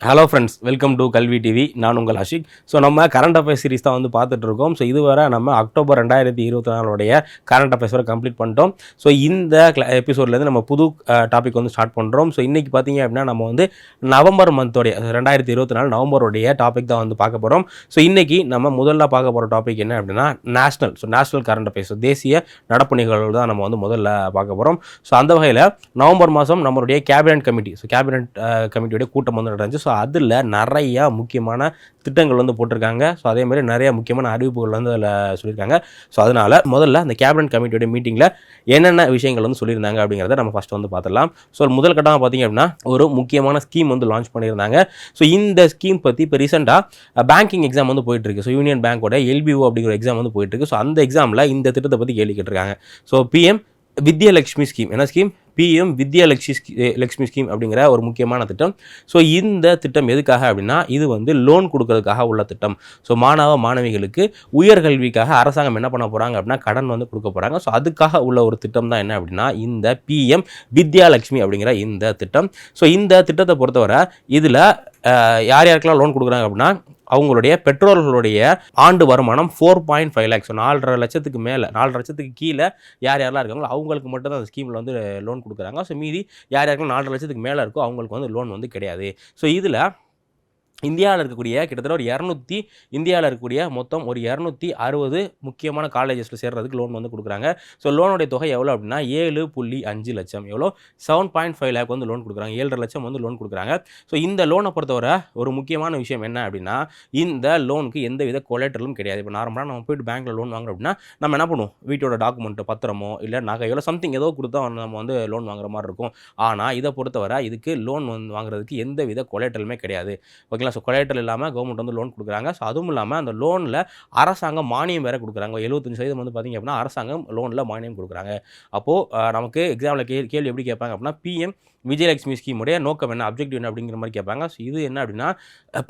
Hello friends welcome to Kalvi TV நான் உங்கள் Ashik. So நம்ம கரண்ட் அஃபேர்ஸ் சீரிஸ் தான் வந்து பார்த்துட்ருக்கோம் ஸோ இதுவரை நம்ம அக்டோபர் ரெண்டாயிரத்தி இருபத்தி நாலுடைய கரண்ட் அஃபேர்ஸ் வரை கம்ப்ளீட் பண்ணிட்டோம். ஸோ இந்த எபிசோட்லேருந்து நம்ம புது டாபிக் வந்து ஸ்டார்ட் பண்ணுறோம் ஸோ இன்றைக்கி பார்த்தீங்க அப்படின்னா நம்ம வந்து நவம்பர் மந்தோடைய ரெண்டாயிரத்தி இருபத்தி நாலு நவம்பருடைய டாபிக் தான் வந்து பார்க்க போகிறோம் ஸோ இன்றைக்கி நம்ம முதல்ல பார்க்க போகிற டாபிக் என்ன அப்படின்னா national so national current affairs தேசிய நடப்பு நிகழ்வு தான் நம்ம வந்து முதல்ல பார்க்க போகிறோம் ஸோ அந்த வகையில் நவம்பர் மாதம் நம்மளுடைய கேபினட் கமிட்டி ஸோ கேபினட் கமிட்டியுடைய கூட்டம் வந்து நடந்துச்சு. ஸோ அதில் நிறையா முக்கியமான திட்டங்கள் வந்து போட்டிருக்காங்க. ஸோ அதே மாதிரி நிறையா முக்கியமான அறிவிப்புகள் வந்து அதில் சொல்லியிருக்காங்க. ஸோ அதனால் முதல்ல அந்த கேபினட் கமிட்டியோட மீட்டிங்கில் என்னென்ன விஷயங்கள் வந்து சொல்லியிருந்தாங்க அப்படிங்கிறத நம்ம ஃபஸ்ட்டு வந்து பார்த்துடலாம். ஸோ முதல் கட்டமாக பார்த்தீங்க அப்படின்னா ஒரு முக்கியமான ஸ்கீம் வந்து லான்ச் பண்ணியிருந்தாங்க. ஸோ இந்த ஸ்கீம் பற்றி இப்போ ரீசெண்டாக பேங்கிங் எக்ஸாம் வந்து போயிட்டுருக்கு. ஸோ யூனியன் பேங்கோட எல்பிஓ அப்படிங்கிற எக்ஸாம் வந்து போயிட்டுருக்கு. ஸோ அந்த எக்ஸாமில் இந்த திட்டத்தை பற்றி கேள்வி கேட்டிருக்காங்க. ஸோ பிஎம் வித்யலக்ஷ்மி ஸ்கீம் என்ன scheme PM Vidyalakshmi Lakshmi scheme அப்படிங்கிற ஒரு முக்கியமான திட்டம். ஸோ இந்த திட்டம் எதுக்காக அப்படின்னா இது வந்து லோன் கொடுக்கறதுக்காக உள்ள திட்டம். ஸோ மாணவ மாணவிகளுக்கு உயர்கல்விக்காக அரசாங்கம் என்ன பண்ண போகிறாங்க அப்படின்னா கடன் வந்து கொடுக்க போகிறாங்க ஸோ அதுக்காக உள்ள ஒரு திட்டம் தான் என்ன அப்படின்னா இந்த பிஎம் வித்யாலட்சுமி அப்படிங்கிற இந்த திட்டம். ஸோ இந்த திட்டத்தை பொறுத்தவரை இதில் யார் யாருக்கெல்லாம் லோன் கொடுக்குறாங்க அப்படின்னா அவங்களுடைய பெற்றோர்களுடைய ஆண்டு வருமானம் ஃபோர் பாயிண்ட் ஃபைவ் லேக்ஸ் நாலரை லட்சத்துக்கு மேலே நாலரை லட்சத்துக்கு கீழே யார் யாரெல்லாம் இருக்காங்களோ அவங்களுக்கு மட்டும் தான் அந்த ஸ்கீமில் வந்து லோன் கொடுக்குறாங்க. ஸோ மீதி யார் யாருக்கும் நாலரை லட்சத்துக்கு மேலே இருக்கோ அவங்களுக்கு வந்து லோன் வந்து கிடையாது. ஸோ இதில் இந்தியாவில் இருக்கக்கூடிய கிட்டத்தட்ட ஒரு இரநூத்தி இந்தியாவில் இருக்கக்கூடிய மொத்தம் ஒரு இரநூத்தி அறுபது முக்கியமான காலேஜஸில் சேர்கிறதுக்கு லோன் வந்து கொடுக்குறாங்க. ஸோ லோனுடைய தொகை எவ்வளோ அப்படின்னா ஏழு புள்ளி அஞ்சு லட்சம். எவ்வளோ? செவன் பாயிண்ட் ஃபைவ் லேக் வந்து லோன் கொடுக்குறாங்க. ஏழரை லட்சம் வந்து லோன் கொடுக்குறாங்க. ஸோ இந்த லோனை பொறுத்தவரை ஒரு முக்கியமான விஷயம் என்ன அப்படின்னா இந்த லோனுக்கு எந்த வித கொலேட்டரும் கிடையாது. இப்போ நார்மலாக நம்ம போயிட்டு பேங்க்கில் லோன் வாங்குறோம் அப்படின்னா நம்ம என்ன பண்ணுவோம்? வீட்டோட டாக்குமெண்ட் பத்திரமோ இல்லை நகையோ சம்திங் ஏதோ கொடுத்தா நம்ம வந்து லோன் வாங்குற மாதிரி இருக்கும். ஆனால் இதை பொறுத்தவரை இதுக்கு லோன் வந்து வாங்குறதுக்கு எந்த வித கொலேட்டருமே கிடையாது. ஓகேங்களா? ஸோ கொலேட்டர் இல்லாமல் கவர்மெண்ட் வந்து லோன் கொடுக்குறாங்க. ஸோ அதுவும் இல்லாமல் அந்த லோனில் அரசாங்கம் மானியம் வேறு கொடுக்குறாங்க. எழுபத்தஞ்சு சதவீதம் வந்து பார்த்திங்க அப்படின்னா அரசாங்கம் லோனில் மானியம் கொடுக்குறாங்க. அப்போது நமக்கு எக்ஸாமில் கே கேள்வி எப்படி கேட்பாங்க அப்படின்னா பிஎம் விஜயலட்சுமி ஸ்கீமுடைய நோக்கம் என்ன அப்ஜெக்டிவ் என்ன அப்படிங்கிற மாதிரி கேட்பாங்க. ஸோ இது என்ன அப்படின்னா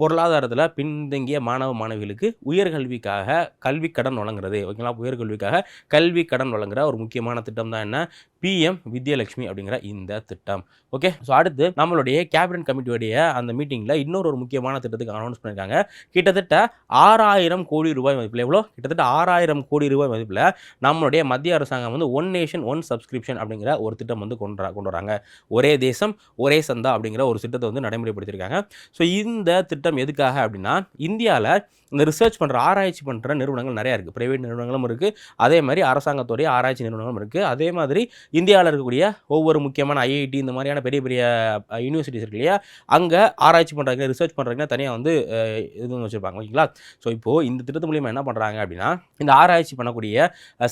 பொருளாதாரத்தில் பின்தங்கிய மாணவ மாணவிகளுக்கு உயர்கல்விக்காக கல்வி கடன் வழங்குறது. ஓகேங்களா உயர்கல்விக்காக கல்வி கடன் வழங்குற ஒரு முக்கியமான திட்டம் தான் என்ன? பிஎம் வித்யலட்சுமி அப்படிங்கிற இந்த திட்டம். ஓகே ஸோ அடுத்து நம்மளுடைய கேபினட் கமிட்டியுடைய அந்த மீட்டிங்கில் இன்னொரு ஒரு முக்கியமான திட்டத்துக்கு அனௌன்ஸ் பண்ணியிருக்காங்க கிட்டத்தட்ட ஆறாயிரம் கோடி ரூபாய் மதிப்பில் எவ்வளோ? கிட்டத்தட்ட ஆறாயிரம் கோடி ரூபாய் மதிப்பில் நம்மளுடைய மத்திய அரசாங்கம் வந்து ஒன் நேஷன் ஒன் சப்ஸ்கிரிப்ஷன் அப்படிங்கிற ஒரு திட்டம் வந்து கொண்டு கொண்டு வராங்க. ஒரே தேசம் ஒரே சந்தா அப்படிங்கிற ஒரு திட்டத்தை வந்து நடைமுறைப்படுத்தியிருக்காங்க. ஸோ இந்த திட்டம் எதுக்காக அப்படின்னா இந்தியாவில் இந்த ரிசர்ச் பண்ணுற ஆராய்ச்சி பண்ணுற நிறுவனங்கள் நிறையா இருக்குது ப்ரைவேட் நிறுவனங்களும் இருக்குது அதே மாதிரி அரசாங்கத்துடைய ஆராய்ச்சி நிறுவனங்களும் இருக்குது அதே மாதிரி இந்தியாவில் இருக்கக்கூடிய ஒவ்வொரு முக்கியமான ஐஐடி இந்த மாதிரியான பெரிய பெரிய யூனிவர்சிட்டிஸ் இருக்கு இல்லையா? அங்கே ஆராய்ச்சி பண்ணுறாங்க ரிசர்ச் பண்ணுறாங்க தனியாக வந்து அஹ், இது வச்சுருப்பாங்க. ஓகேங்களா? ஸோ இப்போது இந்த திட்டத்து மூலியமாக என்ன பண்ணுறாங்க அப்படின்னா இந்த ஆராய்ச்சி பண்ணக்கூடிய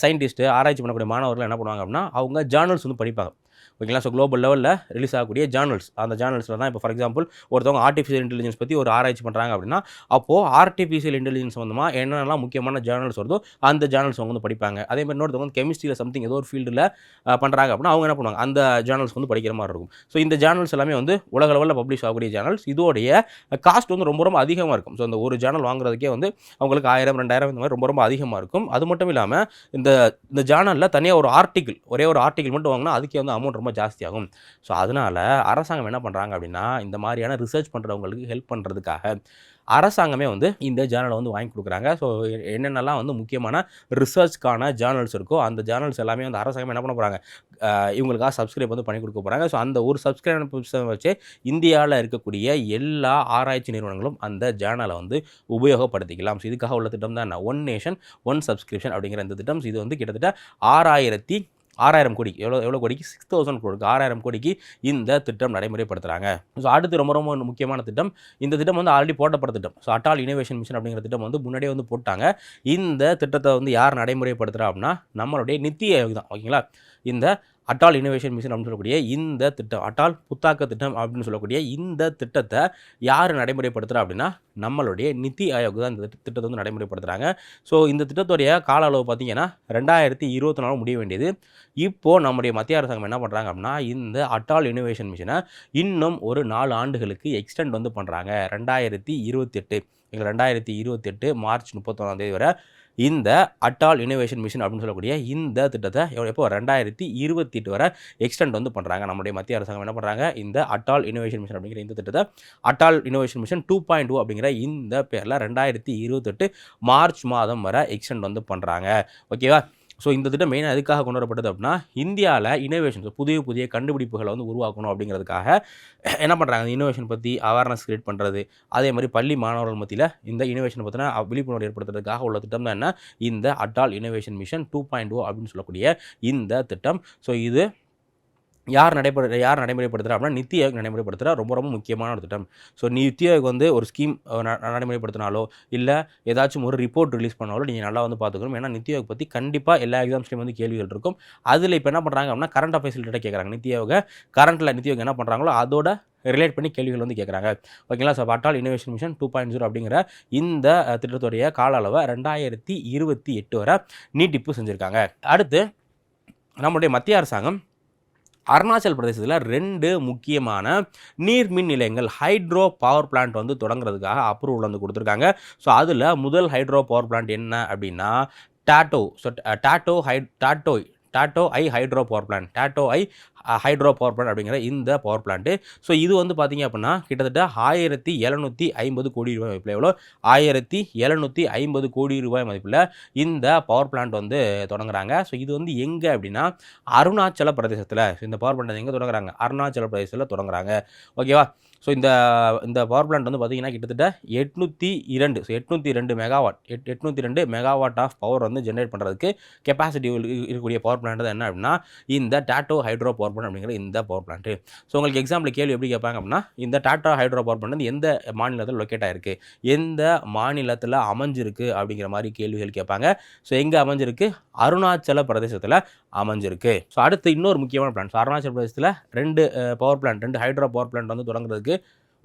சயின்டிஸ்ட்டு ஆராய்ச்சி பண்ணக்கூடிய மாணவர்கள் என்ன பண்ணுவாங்க அப்படின்னா அவங்க ஜேர்னல்ஸ் வந்து படிப்பாங்க. ஓகேங்களா? ஸோ குளோபல் லெவலில் ரிலீஸ் ஆகக்கூடிய ஜேர்னல்ஸ் அந்த ஜேர்னல்ஸில் தான் இப்போ ஃபார் எக்ஸாம்பிள் ஒருத்தவங்க ஆர்டிஃபிஷியல் இன்டெலிஜென்ஸ் பற்றி ஒரு ஆராய்ச்சி பண்ணுறாங்க அப்படின்னா அப்போது ஆர்டிஃபிஷியல் இன்டெலிஜென்ஸ் சம்மந்தமாக என்னென்னலாம் முக்கியமான ஜேர்னல்ஸ் வருதோ அந்த ஜேர்னல்ஸ் அவங்க வந்து படிப்பாங்க. அதே மாதிரி இன்னொருத்தவங்க வந்து கெமிஸ்ட்ரியில் சம்திங் ஏதோ ஒரு ஃபீல்டில் பண்ணுறாங்க அப்படின்னா அவங்க என்ன பண்ணுவாங்க? அந்த ஜேர்னல்ஸ் வந்து படிக்கிற மாதிரி இருக்கும். ஸோ இந்த ஜேர்னல்ஸ் எல்லாமே வந்து உலக லெவலில் பப்ளிஷ் ஆகக்கூடிய ஜேர்னல்ஸ் இதோடைய காஸ்ட் வந்து ரொம்ப ரொம்ப அதிகமாக இருக்கும். ஸோ அந்த ஒரு ஜேர்னல் வாங்குறதுக்கே வந்து அவங்களுக்கு ஆயிரம் ரெண்டாயிரம் இந்த மாதிரி ரொம்ப ரொம்ப அதிகமாக இருக்கும். அது மட்டும் இல்லாமல் இந்த இந்த ஜேர்னலில் தனியாக ஒரு ஆர்டிக்கிள் ஒரே ஒரு ஆர்டிக்கிள் மட்டும் வாங்கினா அதுக்கே வந்து அமௌண்ட் ரொம்ப ஜாஸ்தியாகும். ஸோ அதனால் அரசாங்கம் என்ன பண்ணுறாங்க அப்படின்னா இந்த மாதிரியான ரிசர்ச் பண்ணுறவங்களுக்கு ஹெல்ப் பண்ணுறதுக்காக அரசாங்கமே வந்து இந்த ஜேர்னலை வந்து வாங்கி கொடுக்குறாங்க. ஸோ என்னென்னலாம் வந்து முக்கியமான ரிசர்ச்க்கான ஜேர்னல்ஸ் இருக்கோ அந்த ஜேர்னல்ஸ் எல்லாமே வந்து அரசாங்கம் என்ன பண்ண போகிறாங்க இவங்களுக்காக சப்ஸ்கிரைப் வந்து பண்ணி கொடுக்க போகிறாங்க ஸோ அந்த ஒரு சப்ஸ்கிரைப் வச்சு இந்தியாவில் இருக்கக்கூடிய எல்லா ஆராய்ச்சி நிறுவனங்களும் அந்த ஜேர்னலை வந்து உபயோகப்படுத்திக்கலாம். ஸோ இதுக்காக உள்ள திட்டம் தான் ஒன் நேஷன் ஒன் சப்ஸ்கிரிப்ஷன் அப்படிங்கிற இந்த திட்டம். இது வந்து கிட்டத்தட்ட ஆறாயிரத்தி ஆறாயிரம் கோடி எவ்வளோ எவ்வளோ கோடிக்கு? சிக்ஸ் தௌசண்ட் கோடிக்கு ஆறாயிரம் கோடிக்கு இந்த திட்டம் நடைமுறைப்படுத்துகிறாங்க ஸோ அடுத்து ரொம்ப ரொம்ப முக்கியமான திட்டம் இந்த திட்டம் வந்து ஆல்ரெடி போட்டப்பட்ட திட்டம். ஸோ அட்டால் இனோவேஷன் மிஷன் அப்படிங்கிற திட்டம் வந்து முன்னாடியே வந்து போட்டாங்க. இந்த திட்டத்தை வந்து யார் நடைமுறைப்படுத்துகிறா அப்படின்னா நம்மளுடைய நித்தி ஆயோக் தான். ஓகேங்களா? இந்த அட்டால் இனோவேஷன் மிஷன் அப்படின்னு சொல்லக்கூடிய இந்த திட்டம் அட்டால் புத்தாக்க திட்டம் அப்படின்னு சொல்லக்கூடிய இந்த திட்டத்தை யார் நடைமுறைப்படுத்துகிறா அப்படின்னா நம்மளுடைய நிதி ஆயோக் தான் இந்த திட்ட- திட்டத்தை வந்து நடைமுறைப்படுத்துகிறாங்க ஸோ இந்த திட்டத்துடைய கால அளவு பார்த்தீங்கன்னா ரெண்டாயிரத்தி இருபத்தி நாலு முடிய வேண்டியது. இப்போது நம்முடைய மத்திய அரசாங்கம் என்ன பண்ணுறாங்க அப்படின்னா இந்த அட்டால் இனோவேஷன் மிஷனை இன்னும் ஒரு நாலு ஆண்டுகளுக்கு எக்ஸ்டெண்ட் வந்து பண்ணுறாங்க ரெண்டாயிரத்தி இருபத்தெட்டு எங்கள் ரெண்டாயிரத்தி இருபத்தெட்டு மார்ச் முப்பத்தொன்னாம் தேதி வரை இந்த அட்டால் இனோவேஷன் மிஷன் அப்படின்னு சொல்லக்கூடிய இந்த திட்டத்தை எவ்வளோ எப்போ ரெண்டாயிரத்தி இருபத்தி எட்டு வரை எக்ஸ்டெண்ட் வந்து பண்ணுறாங்க நம்முடைய மத்திய அரசாங்கம் என்ன பண்ணுறாங்க இந்த அட்டால் இனோவேஷன் மிஷன் அப்படிங்கிற இந்த திட்டத்தை Atal innovation mission two point two அப்படிங்கிற இந்த பேரில் ரெண்டாயிரத்தி இருபத்தெட்டு மார்ச் மாதம் வரை எக்ஸ்டெண்ட் வந்து பண்ணுறாங்க ஓகேவா? ஸோ இந்த திட்டம் மெயினாக எதுக்காக கொண்டு வரப்பட்டது அப்படின்னா இந்தியாவில் இனோவேஷன்ஸ் புதிய புதிய கண்டுபிடிப்புகளை வந்து உருவாக்கணும் அப்படிங்கிறதுக்காக என்ன பண்ணுறாங்க இனோவேஷன் பற்றி அவேர்னஸ் கிரியேட் பண்ணுறது அதே மாதிரி பள்ளி மாணவர்கள் மத்தியில் இந்த இனோவேஷன் பற்றின விழிப்புணர்வு ஏற்படுத்துறதுக்காக உள்ள திட்டம் தான் என்ன? இந்த Atal innovation mission two point O அப்படின்னு சொல்லக்கூடிய இந்த திட்டம். ஸோ இது யார் நடைபெற யார் நடைமுறைப்படுத்துகிறா அப்படின்னா நித்தி ஆயோக் நடைமுறைப்படுத்துகிறா ரொம்ப ரொம்ப முக்கியமான ஒரு திட்டம். ஸோ நித்தி ஆயோக் வந்து ஒரு ஸ்கீம் நடைமுறைப்படுத்தினாலோ இல்லை ஏதாச்சும் ஒரு ரிப்போர்ட் ரிலீஸ் பண்ணாலோ நீங்கள் நல்லா வந்து பார்த்துக்கணும். ஏன்னா நித்தி ஆயோக் பற்றி கண்டிப்பாக எல்லா எக்ஸாம்ஸ்லையும் வந்து கேள்விகள் இருக்கும். அதில் இப்போ என்ன பண்ணுறாங்க அப்படின்னா கரண்ட் அஃபேர்ஸ் ரிலேட்டாக கேட்குறாங்க நித்தி ஆயோக கரண்ட்டில் நித்தி ஆயோக் என்ன பண்ணுறாங்களோ அதோட ரிலேட் பண்ணி கேள்விகள் வந்து கேட்குறாங்க ஓகேங்களா so Atal innovation mission two point zero அப்படிங்கிற இந்த திட்டத்துடைய கால அளவை ரெண்டாயிரத்தி இருபத்தி எட்டு வரை நீட்டிப்பு செஞ்சுருக்காங்க. அடுத்து நம்மளுடைய மத்திய அரசாங்கம் அருணாச்சல் பிரதேசத்தில் ரெண்டு முக்கியமான நீர்மின் நிலையங்கள் ஹைட்ரோ பவர் பிளான்ட் வந்து தொடங்குறதுக்காக அப்ரூவல் வந்து கொடுத்துருக்காங்க. ஸோ அதில் முதல் ஹைட்ரோ பவர் பிளான்ட் என்ன அப்படின்னா டாட்டோ. ஸோ டாட்டோ ஹை டாட்டோய். Tato I hydro power plant Tato I hydro power plant அப்படிங்கிற இந்த பவர் பிளான்ட்டு ஸோ இது வந்து பார்த்தீங்க அப்படின்னா கிட்டத்தட்ட ஆயிரத்தி எழுநூற்றி ஐம்பது கோடி ரூபாய் மதிப்பில் எவ்வளோ? ஆயிரத்தி எழுநூற்றி ஐம்பது கோடி ரூபாய் மதிப்பில் இந்த பவர் பிளான்ட் வந்து தொடங்குறாங்க. ஸோ இது வந்து எங்கே அப்படின்னா அருணாச்சல பிரதேசத்தில். இந்த பவர் பிளான்ட் எங்கே தொடங்குறாங்க? அருணாச்சல பிரதேசத்தில் தொடங்குறாங்க. ஓகேவா ஸோ இந்த இந்த பவர் பிளான்ட் வந்து பார்த்தீங்கன்னா கிட்டத்தட்ட எட்நூற்றி இரண்டு ஸோ எட்நூற்றி ரெண்டு மெகாவாட் எட் எட்நூற்றி ரெண்டு மெகாவாட் ஆஃப் பவர் வந்து ஜென்ரேட் பண்ணுறதுக்கு கெப்பாசிட்டி இருக்கக்கூடிய பவர் பிளான்ட் தான் என்ன அப்படின்னா இந்த டாட்டோ ஹைட்ரோ பவர் பிளான்ட் அப்படிங்கிற இந்த பவர் பிளான்ட்டு ஸோ உங்களுக்கு எக்ஸாம்பிள் கேள்வி எப்படி கேட்பாங்க அப்படின்னா இந்த டாட்டா ஹைட்ரோ பவர் பிளான்ட் வந்து எந்த மாநிலத்தில் லொக்கேட் ஆகிருக்கு எந்த மாநிலத்தில் அமைஞ்சிருக்கு அப்படிங்கிற மாதிரி கேள்விகள் கேட்பாங்க. ஸோ எங்கே அமைஞ்சிருக்கு? அருணாச்சல பிரதேசத்தில் அமைஞ்சிருக்கு. ஸோ அடுத்து இன்னொரு முக்கியமான பிளான் ஸோ அருணாச்சல பிரதேசத்தில் ரெண்டு பவர் பிளான்ட் ரெண்டு ஹைட்ரோ பவர் பிளான்ட் வந்து தொடங்குறதுக்கு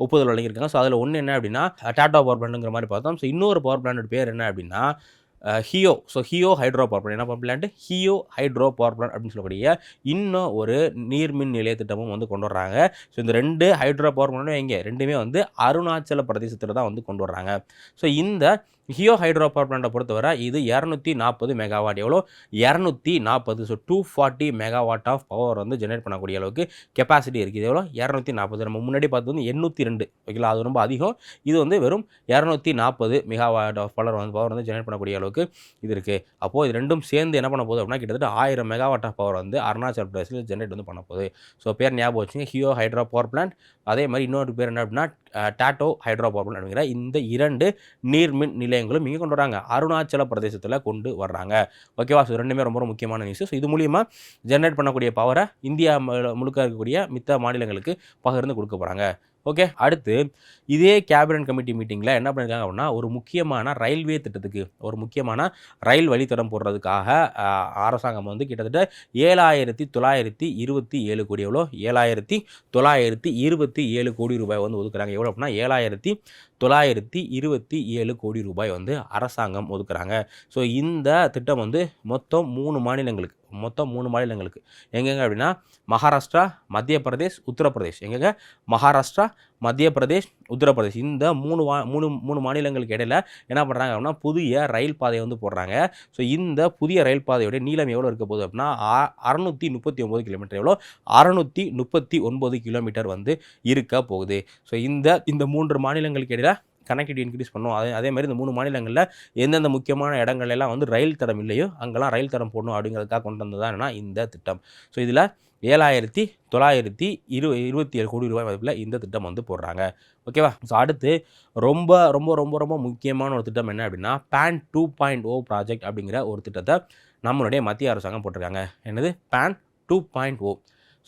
ஒப்புதல் வழங்கியிருக்காங்க. ஸோ அதில் ஒன்று என்ன அப்படின்னா டாட்டா பவர் பிளான்ட்டுங்கிற மாதிரி பார்த்தோம். ஸோ இன்னொரு பவர் பிளான்ட் பேர் என்ன அப்படின்னா Heo so Heo hydro power plan என்ன power plant Heo hydro power plan அப்படின்னு சொல்லக்கூடிய இன்னும் ஒரு நீர்மின் நிலைய திட்டமும் வந்து கொண்டு வர்றாங்க. ஸோ இந்த ரெண்டு ஹைட்ரோ பவர் பிளான்ட்டும் எங்கே? ரெண்டுமே வந்து அருணாச்சல பிரதேசத்தில் தான் வந்து கொண்டு வர்றாங்க. ஸோ இந்த ஹியோ ஹைட்ரோ பவர் பிளான்ட்டை பொறுத்தவரை இது இரநூத்தி நாற்பது மெகாவாட் எவ்வளோ? இரநூத்தி நாற்பது. So two forty megawatt of power வந்து ஜெனரேட் பண்ணக்கூடிய அளவுக்கு கெப்பாசிட்டி இருக்குது. எவ்வளோ? இரநூத்தி நாற்பது. நம்ம முன்னாடி பார்த்தது வந்து எண்ணூற்றி ரெண்டு. ஓகேங்களா அது ரொம்ப அதிகம். இது வந்து வெறும் இரநூத்தி நாற்பது மெகாவாட் ஆஃப் பவர் வந்து பவர் வந்து ஜெனரேட் பண்ணக்கூடிய அளவுக்கு இது இருக்குது அப்போது இது ரெண்டும் சேர்ந்து என்ன பண்ண போகுது அப்படின்னா கிட்டத்தட்ட ஆயிரம் மெகாவாட் ஆஃப் பவர் வந்து அருணாச்சல் பிரதேசில் ஜென்ரேட் வந்து பண்ண போகுது. ஸோ பேர் ஞாபகம் வச்சுங்க. ஹியோ ஹைட்ரோ பவர் பிளான்ட் அதே மாதிரி இன்னொரு பேர் என்ன அப்படின்னா டாட்டோ ஹைட்ரோ பவர் பிளான்ட் அப்படிங்கிற இந்த இரண்டு நீர்மின் நிலையங்களும் இங்கே கொண்டு வராங்க. அருணாச்சல பிரதேசத்தில் கொண்டு வர்றாங்க. ஓகேவா? ஸோ ரெண்டுமே ரொம்ப ரொம்ப முக்கியமான நியூஸ் ஸோ இது மூலியமாக ஜென்ரேட் பண்ணக்கூடிய பவரை இந்தியா முழுக்க இருக்கக்கூடிய மித்த மாநிலங்களுக்கு பகிர்ந்து கொடுக்க போகிறாங்க ஓகே? அடுத்து இதே கேபினட் கமிட்டி மீட்டிங்கில் என்ன பண்ணியிருக்காங்க அப்படின்னா ஒரு முக்கியமான ரயில்வே திட்டத்துக்கு ஒரு முக்கியமான ரயில் வழித்தடம் போடுறதுக்காக அரசாங்கம் வந்து கிட்டத்தட்ட ஏழாயிரத்தி தொள்ளாயிரத்தி இருபத்தி ஏழு கோடி எவ்வளோ? ஏழாயிரத்தி தொள்ளாயிரத்தி இருபத்தி ஏழு கோடி ரூபாய் வந்து ஒதுக்குறாங்க. எவ்வளோ அப்படின்னா ஏழாயிரத்தி தொள்ளாயிரத்தி இருபத்தி ஏழு கோடி ரூபாய் வந்து அரசாங்கம் ஒதுக்குறாங்க. ஸோ இந்த திட்டம் வந்து மொத்தம் மூணு மாநிலங்களுக்கு மொத்தம் மூணு மாநிலங்களுக்கு. எங்கெங்க அப்படின்னா மகாராஷ்டிரா மத்திய பிரதேஷ் உத்தரப்பிரதேஷ். எங்கெங்க? மகாராஷ்டிரா மத்திய பிரதேஷ் உத்தரப்பிரதேஷ். இந்த மூணு வா மூணு மூணு மாநிலங்களுக்கு இடையில் என்ன பண்ணுறாங்க அப்படின்னா புதிய ரயில் பாதையை வந்து போடுறாங்க. ஸோ இந்த புதிய ரயில் பாதையோட நீளம் எவ்வளோ இருக்க போகுது அப்படின்னா அறநூற்றி முப்பத்தி ஒம்பது கிலோமீட்டர் எவ்வளோ? அறநூற்றி முப்பத்தி ஒன்பது கிலோமீட்டர் வந்து இருக்க போகுது. ஸோ இந்த இந்த மூன்று மாநிலங்களுக்கு இடையில கனெக்டிவிட்டி இன்க்ரீஸ் பண்ணும். அதே அதே மாதிரி இந்த மூணு மாநிலங்களில் எந்தெந்த முக்கியமான இடங்கள்லாம் வந்து ரயில் தடம் இல்லையோ அங்கெல்லாம் ரயில் தடம் போடணும் அப்படிங்கிறதுக்காக கொண்டு வந்தது தான் என்னன்னா இந்த திட்டம். ஸோ இதில் ஏழாயிரத்தி தொள்ளாயிரத்தி இரு இருபத்தி ஏழு கோடி ரூபாய் மதிப்பில் இந்த திட்டம் வந்து போடுறாங்க. ஓகேவா? ஸோ அடுத்து ரொம்ப ரொம்ப ரொம்ப ரொம்ப முக்கியமான ஒரு திட்டம் என்ன அப்படின்னா PAN two point O project அப்படிங்கிற ஒரு திட்டத்தை நம்மளுடைய மத்திய அரசாங்கம் போட்டிருக்காங்க. என்னது? PAN two point O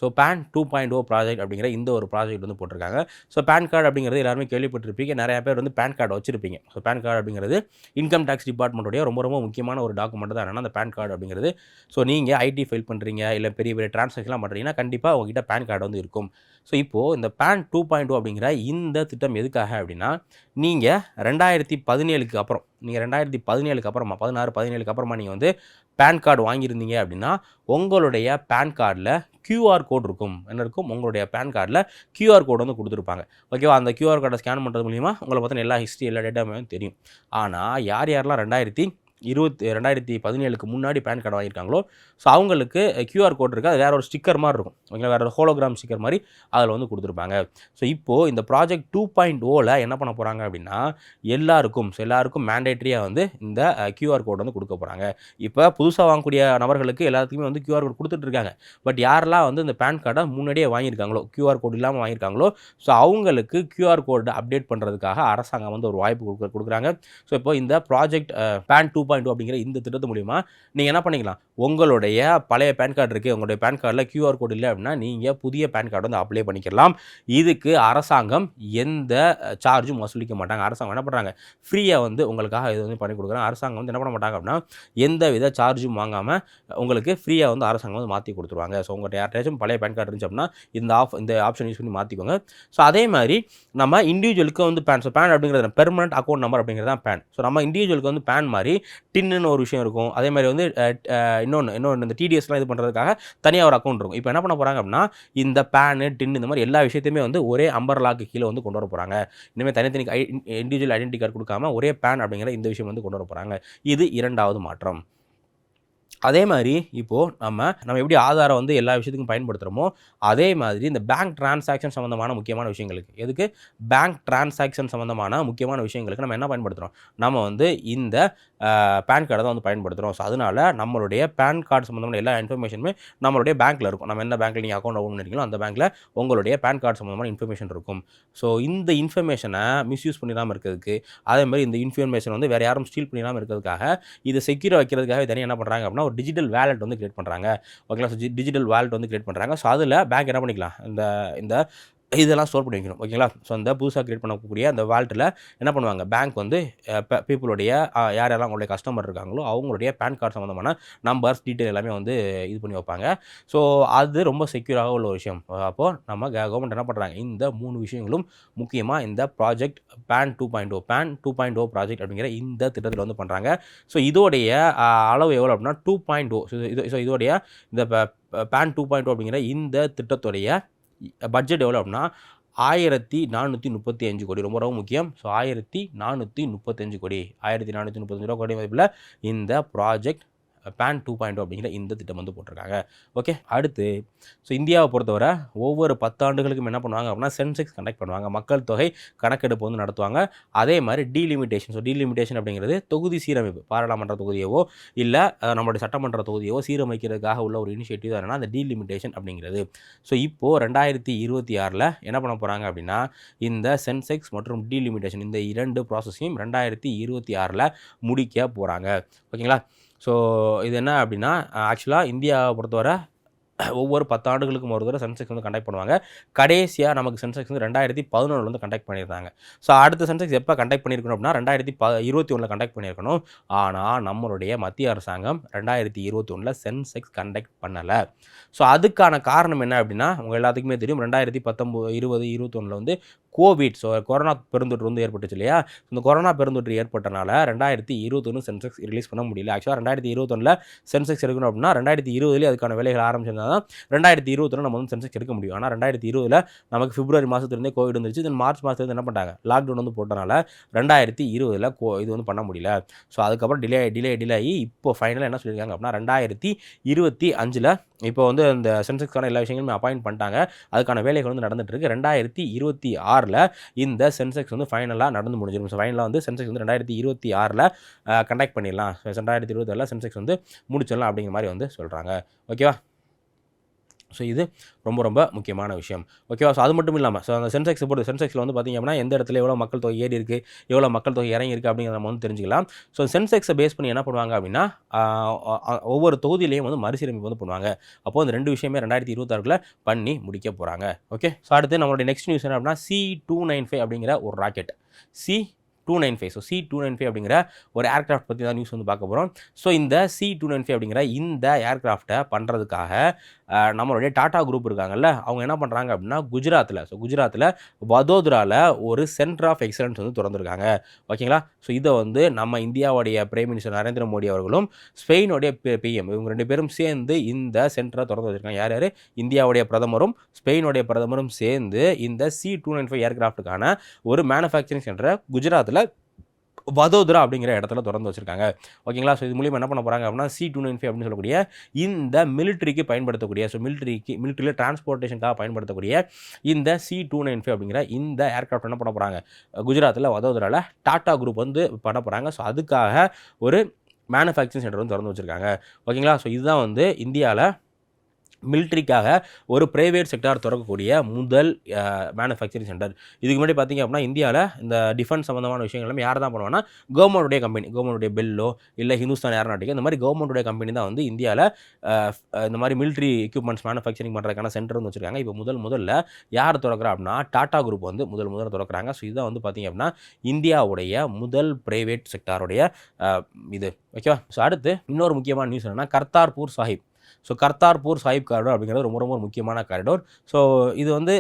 so PAN two point O project அப்படிங்கிற இந்த ஒரு ப்ராஜெக்ட் வந்து போட்டிருக்காங்க. ஸோ பேன் கார்டு அப்படிங்கிறது எல்லாருமே கேள்விப்பட்டிருப்பீங்க. நிறைய பேர் வந்து பேன் கார்டு வச்சிருப்பீங்க. ஸோ பேன் கார்டு அப்படிங்கிறது இன்கம் டேக்ஸ் டிபார்ட்மெண்ட்டுடைய ரொம்ப ரொம்ப முக்கியமான ஒரு டாக்குமெண்ட் தான். என்னன்னா அந்த பேன் கார்டு அப்படிங்கிறது. ஸோ நீங்கள் ஐடி ஃபைல் பண்ணுறீங்க இல்லை பெரிய பெரிய டிரான்சாக்ஷன்லாம் பண்ணுறீங்கன்னா கண்டிப்பாக உங்ககிட்ட பேன் கார்டு வந்து இருக்கும். ஸோ இப்போது இந்த பேன் டூ பாயிண்ட் டூ அப்படிங்கிற இந்த திட்டம் எதுக்காக அப்படின்னா நீங்கள் ரெண்டாயிரத்தி பதினேழுக்கு அப்புறம் நீங்கள் ரெண்டாயிரத்தி பதினேழுக்கு அப்புறமா பதினாறு பதினேழுக்கு அப்புறமா நீங்கள் வந்து பேன் கார்டு வாங்கியிருந்தீங்க அப்படின்னா உங்களுடைய பேன் கார்டில் க்யூஆர் கோட் இருக்கும். என்ன இருக்கும்? உங்களுடைய பேன் கார்டில் க்யூஆர் கோட் வந்து கொடுத்துருப்பாங்க. ஓகேவா அந்த க்யூஆர் கார்டை ஸ்கேன் பண்ணுறது மூலிமா உங்களை பற்றின எல்லா ஹிஸ்ட்ரி எல்லா டேட்டாமே தெரியும். ஆனால் யார் யாரெல்லாம் ரெண்டாயிரத்தி இருபத்தி ரெண்டாயிரத்தி பதினேழுக்கு முன்னாடி பேன் கார்டு வாங்கியிருக்காங்களோ ஸோ அவங்களுக்கு கியூஆர் கோட் இருக்குது அது வேறு ஒரு ஸ்டிக்கர் மாதிரி இருக்கும். ஓகேங்களா? வேறு ஒரு ஹோலோகிராம் ஸ்டிக்கர் மாதிரி அதில் வந்து கொடுத்துருப்பாங்க. ஸோ இப்போது இந்த ப்ராஜெக்ட் டூ பாயிண்ட் ஓவில் என்ன பண்ண போகிறாங்க அப்படின்னா எல்லாருக்கும் ஸோ எல்லாருக்கும் மேண்டேட்ரியாக வந்து இந்த கியூஆர் கோட் வந்து கொடுக்க போகிறாங்க இப்போ புதுசாக வாங்கக்கூடிய நபர்களுக்கு எல்லாத்துக்குமே வந்து கியூஆர் கோட் கொடுத்துட்ருக்காங்க பட் யாரெல்லாம் வந்து இந்த பேன் கார்டை முன்னாடியே வாங்கியிருக்காங்களோ கியூஆர் கோட் இல்லாமல் வாங்கியிருக்காங்களோ ஸோ அவங்களுக்கு கியூஆர் கோடு அப்டேட் பண்ணுறதுக்காக அரசாங்கம் வந்து ஒரு வாய்ப்பு கொடுக்க கொடுக்குறாங்க. ஸோ இப்போ இந்த project PAN two point two அப்படிங்கிற இந்த திட்டத்து மூலிமா நீங்கள் என்ன பண்ணிக்கலாம்? உங்களுடைய பழைய பேன் கார்டு இருக்குது உங்களுடைய பேன் கார்டில் கியூஆர் கோட் இல்லை அப்படின்னா நீங்கள் புதிய பேன் கார்டு வந்து அப்ளை பண்ணிக்கலாம். இதுக்கு அரசாங்கம் எந்த சார்ஜும் வசூலிக்க மாட்டாங்க. அரசாங்கம் என்ன பண்ணுறாங்க ஃப்ரீயாக வந்து உங்களுக்காக இது வந்து பண்ணி கொடுக்குறாங்க. அரசாங்கம் வந்து என்ன பண்ண மாட்டாங்க அப்படின்னா எந்த வித சார்ஜும் வாங்காமல் உங்களுக்கு ஃப்ரீயாக வந்து அரசாங்கம் வந்து மாற்றி கொடுத்துருவாங்க. ஸோ உங்கள்கிட்ட யார்ட்டாச்சும் பழைய பேன் கார்டு இருந்துச்சு அப்படின்னா இந்த ஆஃப் இந்த ஆப்ஷன் யூஸ் பண்ணி மாற்றிக்கோங்க ஸோ அதே மாதிரி நம்ம இண்டிவிஜுவலுக்கு வந்து பேன் ஸோ பேன் அப்படிங்கிறது பெர்மனன்ட் அக்கௌண்ட் நம்பர் அப்படிங்கிறது தான் பேன் ஸோ நம்ம இண்டிவிஜுவலுக்கு வந்து பேன் மாதிரி டின்னு ஒரு விஷயம் இருக்கும். அதே மாதிரி வந்து இன்னொன்று இன்னொன்று இந்த டிடிஎஸ்லாம் இது பண்ணுறதுக்காக தனியாக ஒரு அக்கௌண்ட் இருக்கும். இப்போ என்ன பண்ண போகிறாங்க அப்படின்னா இந்த பேனு டின் இந்த மாதிரி எல்லா விஷயத்தையுமே வந்து ஒரே அம்பர்லாக்கு கீழே வந்து கொண்டு வர போகிறாங்க இனிமேல் தனித்தனி ஐ இண்டிவிஜுவல் ஐடென்டி கார்டு கொடுக்காம ஒரே பேன் அப்படிங்கிற இந்த விஷயம் வந்து கொண்டு வர போகிறாங்க இது இரண்டாவது மாற்றம். அதே மாதிரி இப்போது நம்ம நம்ம எப்படி ஆதாரம் வந்து எல்லா விஷயத்துக்கும் பயன்படுத்துகிறோமோ அதே மாதிரி இந்த பேங்க் டிரான்சாக்ஷன் சம்மந்தமான முக்கியமான விஷயங்களுக்கு. எதுக்கு? பேங்க் டிரான்சாக்ஷன் சம்மந்தமான முக்கியமான விஷயங்களுக்கு நம்ம என்ன பயன்படுத்துகிறோம் நம்ம வந்து இந்த பேன் கார்டை தான் வந்து பயன்படுத்துகிறோம் ஸோ அதனால் நம்மளுடைய பேன் கார்டு சம்மந்தமான எல்லா இன்ஃபர்மேஷனுமே நம்மளுடைய பேங்க்கில் இருக்கும். நம்ம என்ன பேங்க்கில் நீங்கள் அக்கௌண்ட் ஓப்பன் பண்ணிருக்கீங்களோ அந்த பேங்க்கில் உங்களுடைய பேன் கார்டு சம்மந்தமான இன்ஃபர்மேஷன் இருக்கும். ஸோ இந்த இன்ஃபர்மேஷனை மிஸ்யூஸ் பண்ணிடாமல் இருக்கிறதுக்கு அதே மாதிரி இந்த இன்ஃபர்மேஷன் வந்து வேறு யாரும் ஸ்டீல் பண்ணிடாமல் இருக்கிறதுக்காக இதை செக்யூராக வைக்கிறதுக்காக தனியாக என்ன பண்ணுறாங்க அப்படின்னா ஒரு டிஜிட்டல் வேலெட் வந்து கிரியேட் பண்ணுறாங்க ஓகேங்களா ஸோ டிஜிட்டல் வேலெட் வந்து கிரியேட் பண்ணுறாங்க ஸோ அதில் பேங்க் என்ன பண்ணிக்கலாம்? இந்த இந்த இதெல்லாம் ஸ்டோர் பண்ணி வைக்கணும். ஓகேங்களா? ஸோ அந்த புதுசாக கிரியேட் பண்ணக்கூடிய அந்த வால்ட்டில் என்ன பண்ணுவாங்க? பேங்க் வந்து பீப்புளுடைய யார் யாரெல்லாம் அவங்களுடைய கஸ்டமர் இருக்காங்களோ அவங்களுடைய பேன் கார்டு சம்மந்தமான நம்பர்ஸ் டீட்டெயில் எல்லாமே வந்து இது பண்ணி வைப்பாங்க. ஸோ அது ரொம்ப செக்யூராக உள்ள ஒரு விஷயம். அப்போது நம்ம கவர்மெண்ட் என்ன பண்ணுறாங்க இந்த மூணு விஷயங்களும் முக்கியமாக இந்த project PAN two point o PAN two point o project அப்படிங்கிற இந்த திட்டத்தில் வந்து பண்ணுறாங்க ஸோ இதோடைய அளவு எவ்வளோ அப்படின்னா டூ பாயிண்ட் ஓ இது ஸோ இதோடைய இந்த பேன் டூ பாயிண்ட் ஓ அப்படிங்கிற இந்த திட்டத்துடைய பட்ஜெட் எவ்வளோ அப்படின்னா ஆயிரத்தி நானூற்றி முப்பத்தி அஞ்சு கோடி. ரொம்ப ரொம்ப முக்கியம். ஸோ ஆயிரத்தி நானூற்றி முப்பத்தஞ்சு கோடி. ஆயிரத்தி நானூற்றி முப்பத்தஞ்சு ரூபா கோடி மதிப்பில் இந்த ப்ராஜெக்ட் பேன் டூ பாயிண்ட் அப்படிங்கிற இந்த திட்டம் வந்து போட்டிருக்காங்க. ஓகே அடுத்து ஸோ இந்தியாவை பொறுத்தவரை ஒவ்வொரு பத்தாண்டுகளுக்கும் என்ன பண்ணுவாங்க அப்படின்னா சென்செக்ஸ் கண்டக்ட் பண்ணுவாங்க. மக்கள் தொகை கணக்கெடுப்பு வந்து நடத்துவாங்க. அதே மாதிரி டீலிமிட்டேஷன் ஸோ டீலிமிட்டேஷன் அப்படிங்கிறது தொகுதி சீரமைப்பு பாராளுமன்ற தொகுதியவோ இல்லை நம்மளுடைய சட்டமன்ற தொகுதியவோ சீரமைக்கிறதுக்காக உள்ள ஒரு இனிஷியேட்டிவ் என்னன்னா அந்த டீலிமிட்டேஷன் அப்படிங்கிறது. ஸோ இப்போது ரெண்டாயிரத்தி இருபத்தி ஆறில் என்ன பண்ண போகிறாங்க அப்படின்னா இந்த சென்செக்ஸ் மற்றும் டீலிமிட்டேஷன் இந்த இரண்டு ப்ராசஸையும் ரெண்டாயிரத்தி இருபத்தி ஆறில் முடிக்க போகிறாங்க ஓகேங்களா ஸோ இது என்ன அப்படின்னா ஆக்சுவலாக இந்தியாவை பொறுத்தவரை ஒவ்வொரு பத்தாண்டுகளுக்கும் ஒரு தடவை சென்செக்ஸ் வந்து கண்டக்ட் பண்ணுவாங்க. கடைசியாக நமக்கு சென்செக்ஸ் வந்து ரெண்டாயிரத்தி பதினொன்றில் வந்து கண்டக்ட் பண்ணியிருந்தாங்க. ஸோ அடுத்த சென்செக்ஸ் எப்போ கண்டக்ட் பண்ணியிருக்கணும் அப்படின்னா ரெண்டாயிரத்தி ப இருபத்தி ஒன்றில் கண்டக்ட் பண்ணியிருக்கணும். ஆனால் நம்மளுடைய மத்திய அரசாங்கம் ரெண்டாயிரத்தி இருபத்தி ஒன்றில் சென்செக்ஸ் கண்டக்ட் பண்ணலை. ஸோ அதுக்கான காரணம் என்ன அப்படின்னா உங்கள் எல்லாத்துக்குமே தெரியும் ரெண்டாயிரத்தி பத்தொம்போது இருபது இருபத்தொன்னில் வந்து கோவிட். ஸோ கொரோனா பெருந்தொற்று வந்து ஏற்பட்டுச்சு இல்லையா? இந்த கொரோனா பெருந்தொற்று ஏற்பட்டனால ரெண்டாயிரத்தி இருபத்தொன்று சென்செக்ஸ் ரிலீஸ் பண்ண முடியல. ஆக்சுவலாக ரெண்டாயிரத்தி இருபத்தொன்னில் சென்செக்ஸ் எடுக்கணும் அப்படின்னா ரெண்டாயிரத்தி இருபதுலேயே அதுக்கான வேலைகள் ஆரம்பிச்சிருந்தா தான் ரெண்டாயிரத்தி இருபத்தொன்று நம்ம வந்து சென்செக்ஸ் எடுக்க முடியும். ஆனால் ரெண்டாயிரத்தி இருபதில் நமக்கு பிப்ரவரி மாதத்துலேருந்தே கோவிட் வந்துருச்சு. தென் மார்ச் மாதத்துலேருந்து என்ன பண்ணிட்டாங்க? லாக்டவுன் வந்து போட்டனால ரெண்டாயிரத்தி இருபதில் கோ இது வந்து பண்ண முடியல. ஸோ அதுக்கப்புறம் டிலே டிலே டிலே ஆகி இப்போ ஃபைனலாக என்ன சொல்லியிருக்காங்க அப்படின்னா ரெண்டாயிரத்தி இருபத்தி அஞ்சில் இப்போ வந்து அந்த சென்செக்ஸ்க்கான எல்லா விஷயங்களுமே அப்பாயிண்ட் பண்ணிட்டாங்க. அதுக்கான வேலைகள் வந்து நடந்துட்டு இருக்கு ரெண்டாயிரத்தி இருபத்தி ஆறில் இந்த சென்செக்ஸ் வந்து ஃபைனலாக நடந்து முடிஞ்சிடும். ஸோ ஃபைனலாக வந்து சென்செக்ஸ் வந்து ரெண்டாயிரத்தி இருபத்தி ஆறில் கண்டக்ட் பண்ணிடலாம். ரெண்டாயிரத்தி இருபத்தி ஆறில் சென்செக்ஸ் வந்து முடிச்சிடலாம் அப்படிங்கிற மாதிரி வந்து சொல்கிறாங்க ஓகேவா ஸோ இது ரொம்ப ரொம்ப முக்கியமான விஷயம். ஓகேவா ஸோ அது மட்டும் இல்லாமல் ஸோ அந்த சென்செக்ஸ் போட்டு சென்செக்ஸில் வந்து பார்த்திங்க அப்படின்னா எந்த இடத்துல எவ்வளோ மக்கள் தொகை ஏறி இருக்குது எவ்வளோ மக்கள் தொகை இறங்கி இருக்குது அப்படிங்கிறத நம்ம வந்து தெரிஞ்சுக்கலாம். ஸோ சென்செக்ஸை பேஸ் பண்ணி என்ன பண்ணுவாங்க அப்படின்னா ஒவ்வொரு தொகுதியிலையும் வந்து மறுசீரமைப்பு வந்து பண்ணுவாங்க. அப்போது அந்த ரெண்டு விஷயமே ரெண்டாயிரத்தி இருபத்தாறுக்குள்ள பண்ணி முடிக்க போகிறாங்க ஓகே ஸோ அடுத்து நம்மளுடைய நெக்ஸ்ட் நியூஸ் என்ன அப்படின்னா சி டூ நைன் ஃபைவ் அப்படிங்கிற ஒரு rocket C two nine five. So C two nine five அப்படிங்கிற ஒரு ஏர்க்ராஃப்ட் பற்றி தான் நியூஸ் வந்து பார்க்க போகிறோம் ஸோ இந்த சி டூ நைன் ஃபைவ் அப்படிங்கிற இந்த ஏர்க்ராஃப்டை பண்ணுறதுக்காக நம்மளுடைய டாடா குரூப் இருக்காங்கல்ல அவங்க என்ன பண்ணுறாங்க அப்படின்னா குஜராத்தில் ஸோ குஜராத்தில் வதோதராவில் ஒரு சென்டர் ஆஃப் எக்ஸலன்ஸ் வந்து திறந்துருக்காங்க. ஓகேங்களா? ஸோ இதை வந்து நம்ம இந்தியாவுடைய பிரைம் மினிஸ்டர் நரேந்திர மோடி அவர்களும் ஸ்பெயினுடைய பிஎம் இவங்க ரெண்டு பேரும் சேர்ந்து இந்த சென்டரை திறந்து வச்சுருக்காங்க. யார் யார்? இந்தியாவுடைய பிரதமரும் ஸ்பெயினுடைய பிரதமரும் சேர்ந்து இந்த சி டூ நைன் ஃபைவ் ஏர்க்ராஃப்ட்டுக்கான ஒரு மேனுஃபேக்சரிங் சென்டரை குஜராத்தில் வதோதரா அப்படிங்கிற இடத்துல திறந்து வச்சிருக்காங்க. ஓகேங்களா? ஸோ இது மூலியமாக என்ன பண்ண போகிறாங்க அப்படின்னா சி டூ நைன் ஃபைவ் அப்படின்னு சொல்லக்கூடிய இந்த மிலிட்ரிக்கு பயன்படுத்தக்கூடிய ஸோ மிலிட்ரிக்கு மிலிட்ரியில் டிரான்ஸ்போர்ட்டேஷனுக்காக பயன்படுத்தக்கூடிய இந்த சி டூ நைன் ஃபைவ் அப்படிங்கிற இந்த ஏர்க்ராஃப்ட் என்ன பண்ண போகிறாங்க குஜராத்தில் வதோதராவில் டாட்டா குரூப் வந்து பண்ண போகிறாங்க ஸோ அதுக்காக ஒரு மேனுஃபேக்சரிங் சென்டர் வந்து திறந்து வச்சுருக்காங்க. ஓகேங்களா? ஸோ இதுதான் வந்து இந்தியாவில் மிலிட்ரிக்காக ஒரு ப்ரைவேட் செக்டார் திறக்கக்கூடிய முதல் மேனுஃபேக்சரிங் சென்டர் இதுக்கு முன்னாடி பார்த்தீங்க அப்படின்னா இந்தியாவில் இந்த டிஃபென்ஸ் சம்மந்தமான விஷயங்கள் எல்லாமே யார் தான் பண்ணுவாங்கன்னா கவர்மெண்ட்டுடைய கம்பெனி கவர்மெண்ட்டுடைய பெல்லோ இல்லை ஹிந்துஸ்தான் ஏரோநாட்டிக் இந்த மாதிரி கவர்மெண்ட்டுடைய கம்பெனி தான் வந்து இந்தியாவில் இந்த மாதிரி மிலிட்ரி எக்யூப்மெண்ட்ஸ் மேனுஃபேக்சரிங் பண்ணுறதுக்கான சென்டர் வந்து வச்சுருக்காங்க. இப்போ முதல் முதல்ல யார் திறக்கிறா அப்படின்னா டாடா குரூப் வந்து முதல் முதல்ல திறக்கிறாங்க. ஸோ இதுதான் வந்து பார்த்தீங்க அப்படின்னா இந்தியாவுடைய முதல் ப்ரைவேட் செக்டாருடைய இது. ஓகேவா ஸோ அடுத்து இன்னொரு முக்கியமான நியூஸ் என்னென்னா கர்த்தார்பூர் சாஹிப். ஸோ கர்த்தார்பூர் சாஹிப் காரிடோர் அப்படிங்கிறது ரொம்ப ரொம்ப முக்கியமான காரிடோர் ஸோ இது வந்து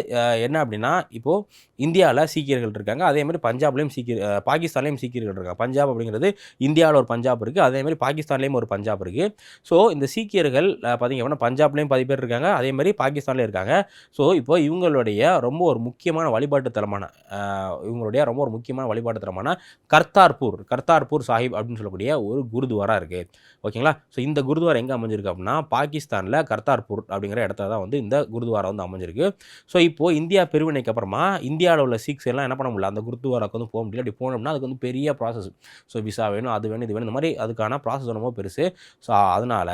என்ன அப்படின்னா இப்போது இந்தியாவில் சீக்கியர்கள் இருக்காங்க. அதே மாதிரி பஞ்சாப்லேயும் சீக்கிய பாகிஸ்தான்லேயும் சீக்கியர்கள் இருக்காங்க. பஞ்சாப் அப்படிங்கிறது இந்தியாவில் ஒரு பஞ்சாப் இருக்குது அதே மாதிரி பாகிஸ்தான்லேயும் ஒரு பஞ்சாப் இருக்குது ஸோ இந்த சீக்கியர்கள் அஹ், பார்த்தீங்க அப்படின்னா பஞ்சாப்லேயும் பாதி பேர் இருக்காங்க. அதே மாதிரி பாகிஸ்தான்லேயும் இருக்காங்க. ஸோ இப்போ இவங்களுடைய ரொம்ப ஒரு முக்கியமான வழிபாட்டு தலமான இவங்களுடைய ரொம்ப ஒரு முக்கியமான வழிபாட்டு தலமான கர்த்தார்பூர் கர்த்தார்பூர் சாஹிப் அப்படின்னு சொல்லக்கூடிய ஒரு குருத்வாரா இருக்குது ஓகேங்களா? ஸோ இந்த குருத்வாரா எங்கே அமைஞ்சிருக்கு அப்படின்னா பாகிஸ்தானில் கர்த்தார்பூர் அப்படிங்கிற இடத்துல தான் வந்து இந்த குருதுவாரா வந்து அமைஞ்சிருக்கு. ஸோ இப்போது இந்தியா பெருவினைக்கு அப்புறமா இந்தியாவில் உள்ள சிக்ஸ் எல்லாம் என்ன பண்ண முடியல? அந்த குருதுவாராக்கு வந்து போக முடியல. அப்படி போனோம்னா அதுக்கு வந்து பெரிய ப்ராசஸ் ஸோ விசா வேணும் அது வேணும் இது வேணும். இந்த மாதிரி அதுக்கான ப்ராசஸ் ரொம்ப பெருசு. ஸோ அதனால்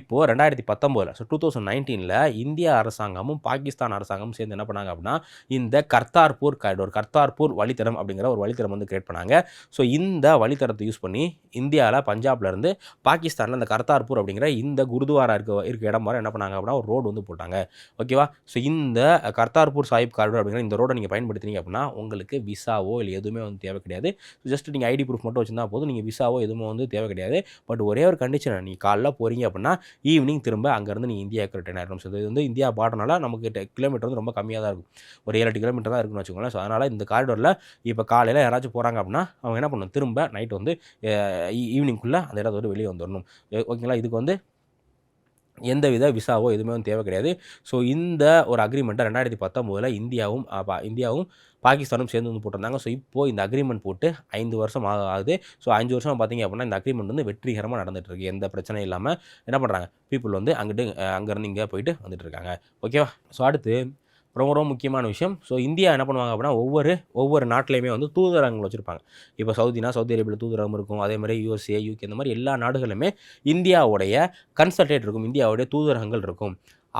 இப்போது ரெண்டாயிரத்தி பத்தொம்போதில் ஸோ டூ தௌசண்ட் நைன்டீனில் இந்திய அரசாங்கமும் பாகிஸ்தான் அரசாங்கமும் சேர்ந்து என்ன பண்ணாங்க அப்படின்னா இந்த கர்த்தார்பூர் காரிடோர் கர்த்தார்பூர் வழித்தடம் அப்படிங்கிற ஒரு வழித்தடம் வந்து கிரியேட் பண்ணாங்க. ஸோ இந்த வழித்தடத்தை யூஸ் பண்ணி இந்தியாவில் பஞ்சாப்லேருந்து பாகிஸ்தானில் இந்த கர்த்தார்பூர் அப்படிங்கிற இந்த குருதுவாரா இருக்க இருக்க இடம் வரை என்ன பண்ணாங்க அப்படின்னா ஒரு ரோடு வந்து போட்டாங்க. ஓகேவா? ஸோ இந்த கர்த்தார்பூர் சாஹிப் கார்டு அப்படிங்கிற இந்த ரோடை நீங்கள் பயன்படுத்தினீங்க அப்படின்னா உங்களுக்கு விசாவோ இல்லை எதுவுமே வந்து தேவை கிடையாது. ஜஸ்ட் நீங்கள் ஐடி ப்ரூஃப் மட்டும் வச்சிருந்தா போதும். நீங்கள் விசாவோ எதுவுமே வந்து தேவை கிடையாது. பட் ஒரே ஒரு கண்டிஷன் நீங்கள் காலைல போகிறீங்க அப்படின்னா ஈவினிங் திரும்ப அங்கேருந்து நீங்கள் இந்தியாவுக்கு ரிட்டர்ன் ஆகிடும் ஸோ இது வந்து இந்தியா பாடுறனால நமக்கு கிலோமீட்டர் வந்து ரொம்ப கம்மியாக தான் இருக்கும். ஒரு ஏழு எட்டு கிலோமீட்டர் தான் இருக்குன்னு வச்சுக்கோங்களேன். ஸோ அதனால் இந்த காரிடோரில் இப்போ காலையில் யாராச்சும் போகிறாங்க அப்படின்னா அவங்க என்ன பண்ணணும்? திரும்ப நைட் வந்து ஈவினிங்குள்ளே e-, அந்த இடத்த வந்து வெளியே வந்துடணும் ஓகேங்களா? இதுக்கு வந்து எந்த வித விசாவோ எதுவுமே வந்து தேவை கிடையாது. ஸோ இந்த ஒரு அக்ரிமெண்ட்டை ரெண்டாயிரத்தி பத்தொம்போதில் இந்தியாவும் இந்தியாவும் பாகிஸ்தானும் சேர்ந்து வந்து போட்டிருந்தாங்க. ஸோ இப்போது இந்த அக்ரிமெண்ட் போட்டு ஐந்து வருஷம் ஆகுது. ஸோ அஞ்சு வருஷம் பார்த்தீங்க அப்படின்னா இந்த அக்ரிமெண்ட் வந்து வெற்றிகரமாக நடந்துட்டு எந்த பிரச்சனையும் இல்லாமல் என்ன பண்ணுறாங்க பீப்புள் வந்து அங்கிட்டு அங்கேருந்து இங்கே போயிட்டு வந்துட்டு இருக்காங்க. ஓகேவா ஸோ அடுத்து ரொம்ப ரொம்ப முக்கியமான விஷயம். ஸோ இந்தியா என்ன பண்ணுவாங்க அப்படின்னா ஒவ்வொரு ஒவ்வொரு நாட்டிலையுமே வந்து தூதரகங்கள் வச்சுருப்பாங்க. இப்போ சவுதினா சவுதி அரேபியில் தூதரகம் இருக்கும். அதே மாதிரி யூஎஸ்ஏ யூகே இந்த மாதிரி எல்லா நாடுகளுமே இந்தியாவுடைய கன்சல்டேட் இருக்கும். இந்தியாவுடைய தூதரகங்கள் இருக்கும்.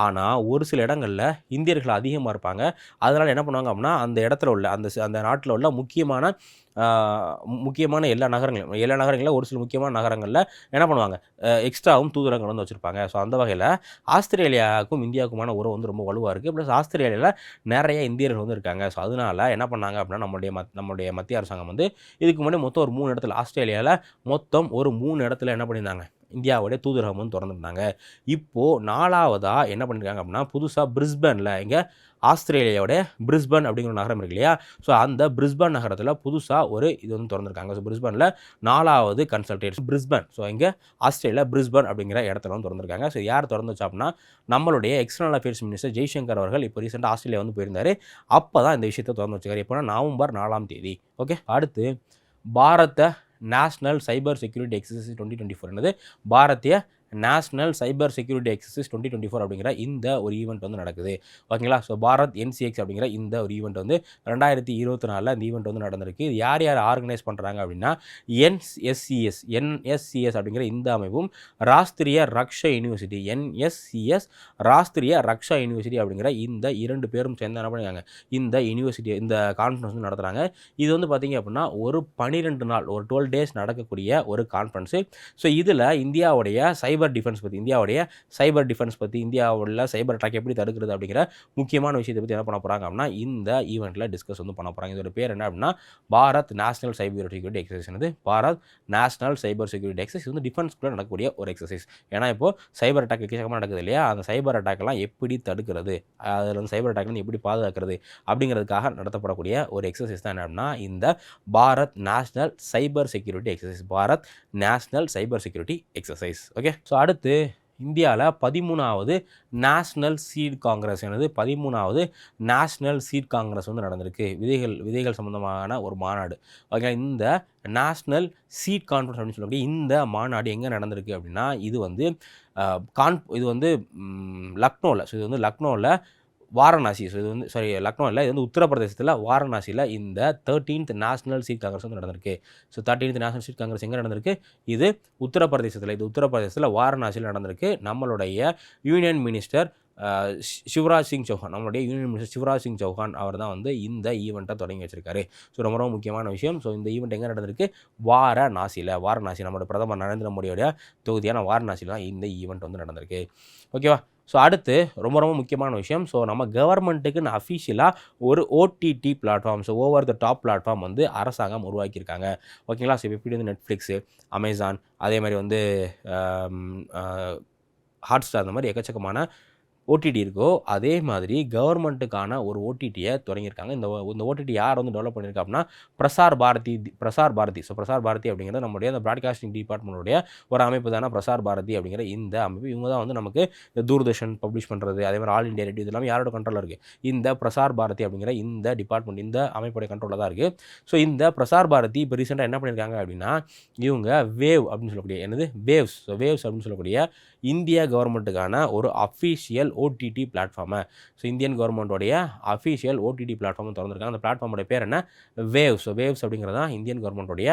ஆனால் ஒரு சில இடங்களில் இந்தியர்கள் அதிகமாக இருப்பாங்க. அதனால் என்ன பண்ணுவாங்க அப்படின்னா அந்த இடத்துல உள்ள அந்த அந்த நாட்டில் உள்ள முக்கியமான முக்கியமான எல்லா நகரங்களும் எல்லா நகரங்களில் ஒரு சில முக்கியமான நகரங்களில் என்ன பண்ணுவாங்க? எக்ஸ்ட்ராவும் தூதரங்கள் வந்து வச்சுருப்பாங்க. ஸோ அந்த வகையில் ஆஸ்திரேலியாவுக்கும் இந்தியாவுக்குமான உறவு வந்து ரொம்ப வலுவாக இருக்குது ப்ளஸ் ஆஸ்திரேலியாவில் நிறைய இந்தியர்கள் வந்து இருக்காங்க. ஸோ அதனால் என்ன பண்ணாங்க அப்படின்னா நம்மளுடைய மத் நம்மளுடைய மத்திய அரசாங்கம் வந்து இதுக்கு முன்னாடி மொத்தம் ஒரு மூணு இடத்துல ஆஸ்திரேலியாவில் மொத்தம் ஒரு மூணு இடத்துல என்ன பண்ணியிருந்தாங்க? இந்தியாவுடைய தூதரகம் வந்து திறந்துருந்தாங்க இப்போது நாலாவதாக என்ன பண்ணியிருக்காங்க அப்படின்னா புதுசாக பிரிஸ்பனில் இங்கே ஆஸ்திரேலியாவுடைய பிரிஸ்பன் அப்படிங்கிற ஒரு நகரம் இருக்கு இல்லையா? ஸோ அந்த பிரிஸ்பன் நகரத்தில் புதுசாக ஒரு இது வந்து திறந்துருக்காங்க. ஸோ பிரிஸ்பனில் நாலாவது கன்சல்டேஷன் பிரிஸ்பன். ஸோ இங்கே ஆஸ்திரேலியா பிரிஸ்பன் அப்படிங்கிற இடத்துல வந்து திறந்துருக்காங்க. ஸோ யார் திறந்து வச்சா அப்படின்னா நம்மளுடைய எக்ஸ்டர்னல் அஃபேர்ஸ் மினிஸ்டர் ஜெய்சங்கர் அவர்கள் இப்போ ரீசெண்டாக ஆஸ்திரேலியா வந்து போயிருந்தார். அப்போ தான் இந்த விஷயத்தை திறந்து வச்சுக்காரு. எப்போனா நவம்பர் நாலாம் தேதி. ஓகே அடுத்து பாரத்தை national cyber security exercise twenty twenty four என்னது? Bharatiya national cyber security exercise twenty twenty four அப்படிங்கிற இந்த ஒரு ஈவெண்ட் வந்து நடக்குது. ஓகேங்களா? ஸோ பாரத் என்சிஎக்ஸ் அப்படிங்கிற இந்த ஒரு ஈவெண்ட் வந்து ரெண்டாயிரத்தி இருபத்தி நாலில் இந்த ஈவெண்ட் வந்து நடந்திருக்கு. இது யார் யார் ஆர்கனைஸ் பண்ணுறாங்க அப்படின்னா என்எஸ்சிஎஸ் என்எஸ்சிஎஸ் அப்படிங்கிற இந்த அமைப்பும் ராஷ்திரிய ரக்ஷா யூனிவர்சிட்டி என்எஸ்சிஎஸ் ராஷ்திரிய ரக்ஷா யூனிவர்சிட்டி அப்படிங்கிற இந்த இரண்டு பேரும் சேர்ந்து என்ன பண்ணிருக்காங்க? இந்த யூனிவர்சிட்டி இந்த கான்ஃபரன்ஸ் வந்து நடத்துகிறாங்க இது வந்து பார்த்தீங்க அப்படின்னா ஒரு பன்னிரெண்டு நாள் ஒரு டுவெல் டேஸ் நடக்கக்கூடிய ஒரு கான்ஃபரன்ஸு ஸோ இதில் இந்தியாவுடைய சைபர் சைபர் டிஃபென்ஸ் பற்றி இந்தியாவுடைய சைபர் டிஃபென்ஸ் பற்றி இந்தியாவுள்ள சைபர் அட்டாக் எப்படி தடுக்கிறது அப்படிங்கிற முக்கியமான விஷயத்தை பற்றி என்ன பண்ண போகிறாங்க அப்படின்னா இந்த ஈவெண்ட்டில் டிஸ்கஸ் வந்து பண்ண போகிறாங்க இதோட பேர் என்ன அப்படின்னா Bharat national cyber security exercise வந்து Bharat national cyber security exercise வந்து டிஃபென்ஸ்குள்ளே நடக்கக்கூடிய ஒரு எக்ஸசைஸ் ஏன்னா இப்போது சைபர் அட்டாக் எக்கச்சக்கமாக நடக்குது இல்லையா? அந்த சைபர் அட்டாக்லாம் எப்படி தடுக்கிறது? அதில் வந்து சைபர் அட்டாக்லேருந்து எப்படி பாதுகாக்கிறது? அப்படிங்கிறதுக்காக நடத்தப்படக்கூடிய ஒரு எக்ஸசைஸ் தான் என்ன அப்படின்னா இந்த Bharat national cyber security exercise Bharat national cyber security exercise okay so அடுத்து இந்தியாவில் பதிமூணாவது நேஷ்னல் சீட் காங்கிரஸ் எனது பதிமூணாவது நேஷ்னல் சீட் காங்கிரஸ் வந்து நடந்திருக்கு. விதைகள் விதைகள் சம்மந்தமான ஒரு மாநாடு. ஓகே இந்த நேஷ்னல் சீட் கான்ஃபரன்ஸ் அப்படின்னு சொல்லக்கூடிய இந்த மாநாடு எங்கே நடந்திருக்கு அப்படின்னா இது வந்து கான் இது வந்து லக்னோவில் ஸோ இது வந்து லக்னோவில் வாரணாசி ஸோ இது வந்து சாரி லக்னோவில் இது வந்து உத்தரப்பிரதேசத்தில் வாரணாசியில் இந்த தேர்ட்டீன்த் நேஷனல் சீட் காங்கிரஸ் வந்து நடந்திருக்கு. So thirteenth national seed congress எங்கே நடந்திருக்கு? இது உத்தரப்பிரதேசத்தில் இது உத்தரப்பிரதேசத்தில் வாரணாசியில் நடந்திருக்கு. நம்மளுடைய யூனியன் மினிஸ்டர் சிவராஜ் சிங் சௌஹான் நம்மளுடைய யூனியன் மினிஸ்டர் சிவராஜ் சிங் சௌஹான் அவர் தான் வந்து இந்த ஈவெண்ட்டை தொடங்கி வச்சிருக்காரு. ஸோ ரொம்ப ரொம்ப முக்கியமான விஷயம். ஸோ இந்த ஈவெண்ட் எங்கே நடந்திருக்கு? வாரணாசியில் வாரணாசி நம்மளோட பிரதமர் நரேந்திர மோடியோடைய தொகுதியான வாரணாசியில் தான் இந்த ஈவெண்ட் வந்து நடந்திருக்கு. ஓகேவா ஸோ அடுத்து ரொம்ப ரொம்ப முக்கியமான விஷயம். ஸோ நம்ம கவர்மெண்ட்டுக்குன்னு அஃபிஷியலாக ஒரு OTT platform so over the top platform வந்து அரசாங்கம் உருவாக்கியிருக்காங்க. ஓகேங்களா ஸோ எப்படி வந்து நெட்ஃப்ளிக்ஸு அமேசான் அதே மாதிரி வந்து ஹாட் ஸ்டார் அந்த மாதிரி எக்கச்சக்கமான ஓடிடி இருக்கோ அதே மாதிரி கவர்மெண்ட்டுக்கான ஒரு ஓடிடியை தொடங்கியிருக்காங்க. இந்த இந்த ஓடிடி யார் வந்து டெவலப் பண்ணியிருக்கா அப்படின்னா பிரசார் பாரதி பிரசார் பாரதி. ஸோ பிரசார் பாரதி அப்படிங்கிறது நம்முடைய அந்த ப்ராட்காஸ்டிங் டிபார்ட்மெண்ட்டுடைய ஒரு அமைப்பு தானே பிரசார் பாரதி அப்படிங்கிற இந்த அமைப்பு. இவங்க தான் வந்து நமக்கு இந்த தூர்தர்ஷன் பப்ளிஷ் பண்ணுறது அதே மாதிரி ஆல் இண்டியா ரேடியோ இதெல்லாம் யாரோட கண்ட்ரோலில் இருக்குது இந்த பிரசார் பாரதி அப்படிங்கிற இந்த டிபார்ட்மெண்ட் இந்த அமைப்புடைய கண்ட்ரோலில் தான் இருக்குது ஸோ இந்த பிரசார் பாரதி இப்போ ரீசெண்டாக என்ன பண்ணியிருக்காங்க அப்படின்னா இவங்க வேவ் அப்படின்னு சொல்லக்கூடிய என்னது? வேவ்ஸ் வேவ்ஸ் அப்படின்னு சொல்லக்கூடிய இந்தியா கவர்மெண்ட்டுக்கான ஒரு அஃபீஷியல் ஓடிடி பிளாட்ஃபார்மை ஸோ இந்தியன் கவர்மெண்ட்டோடைய அஃபீஷியல் ஓடிடி பிளாட்ஃபார்ம் திறந்துருக்காங்க. அந்த பிளாட்ஃபார்மோட பேர் என்ன? வேவ்ஸ் வேவ்ஸ் அப்படிங்கிறது தான் இந்தியன் கவர்மெண்ட்டோடைய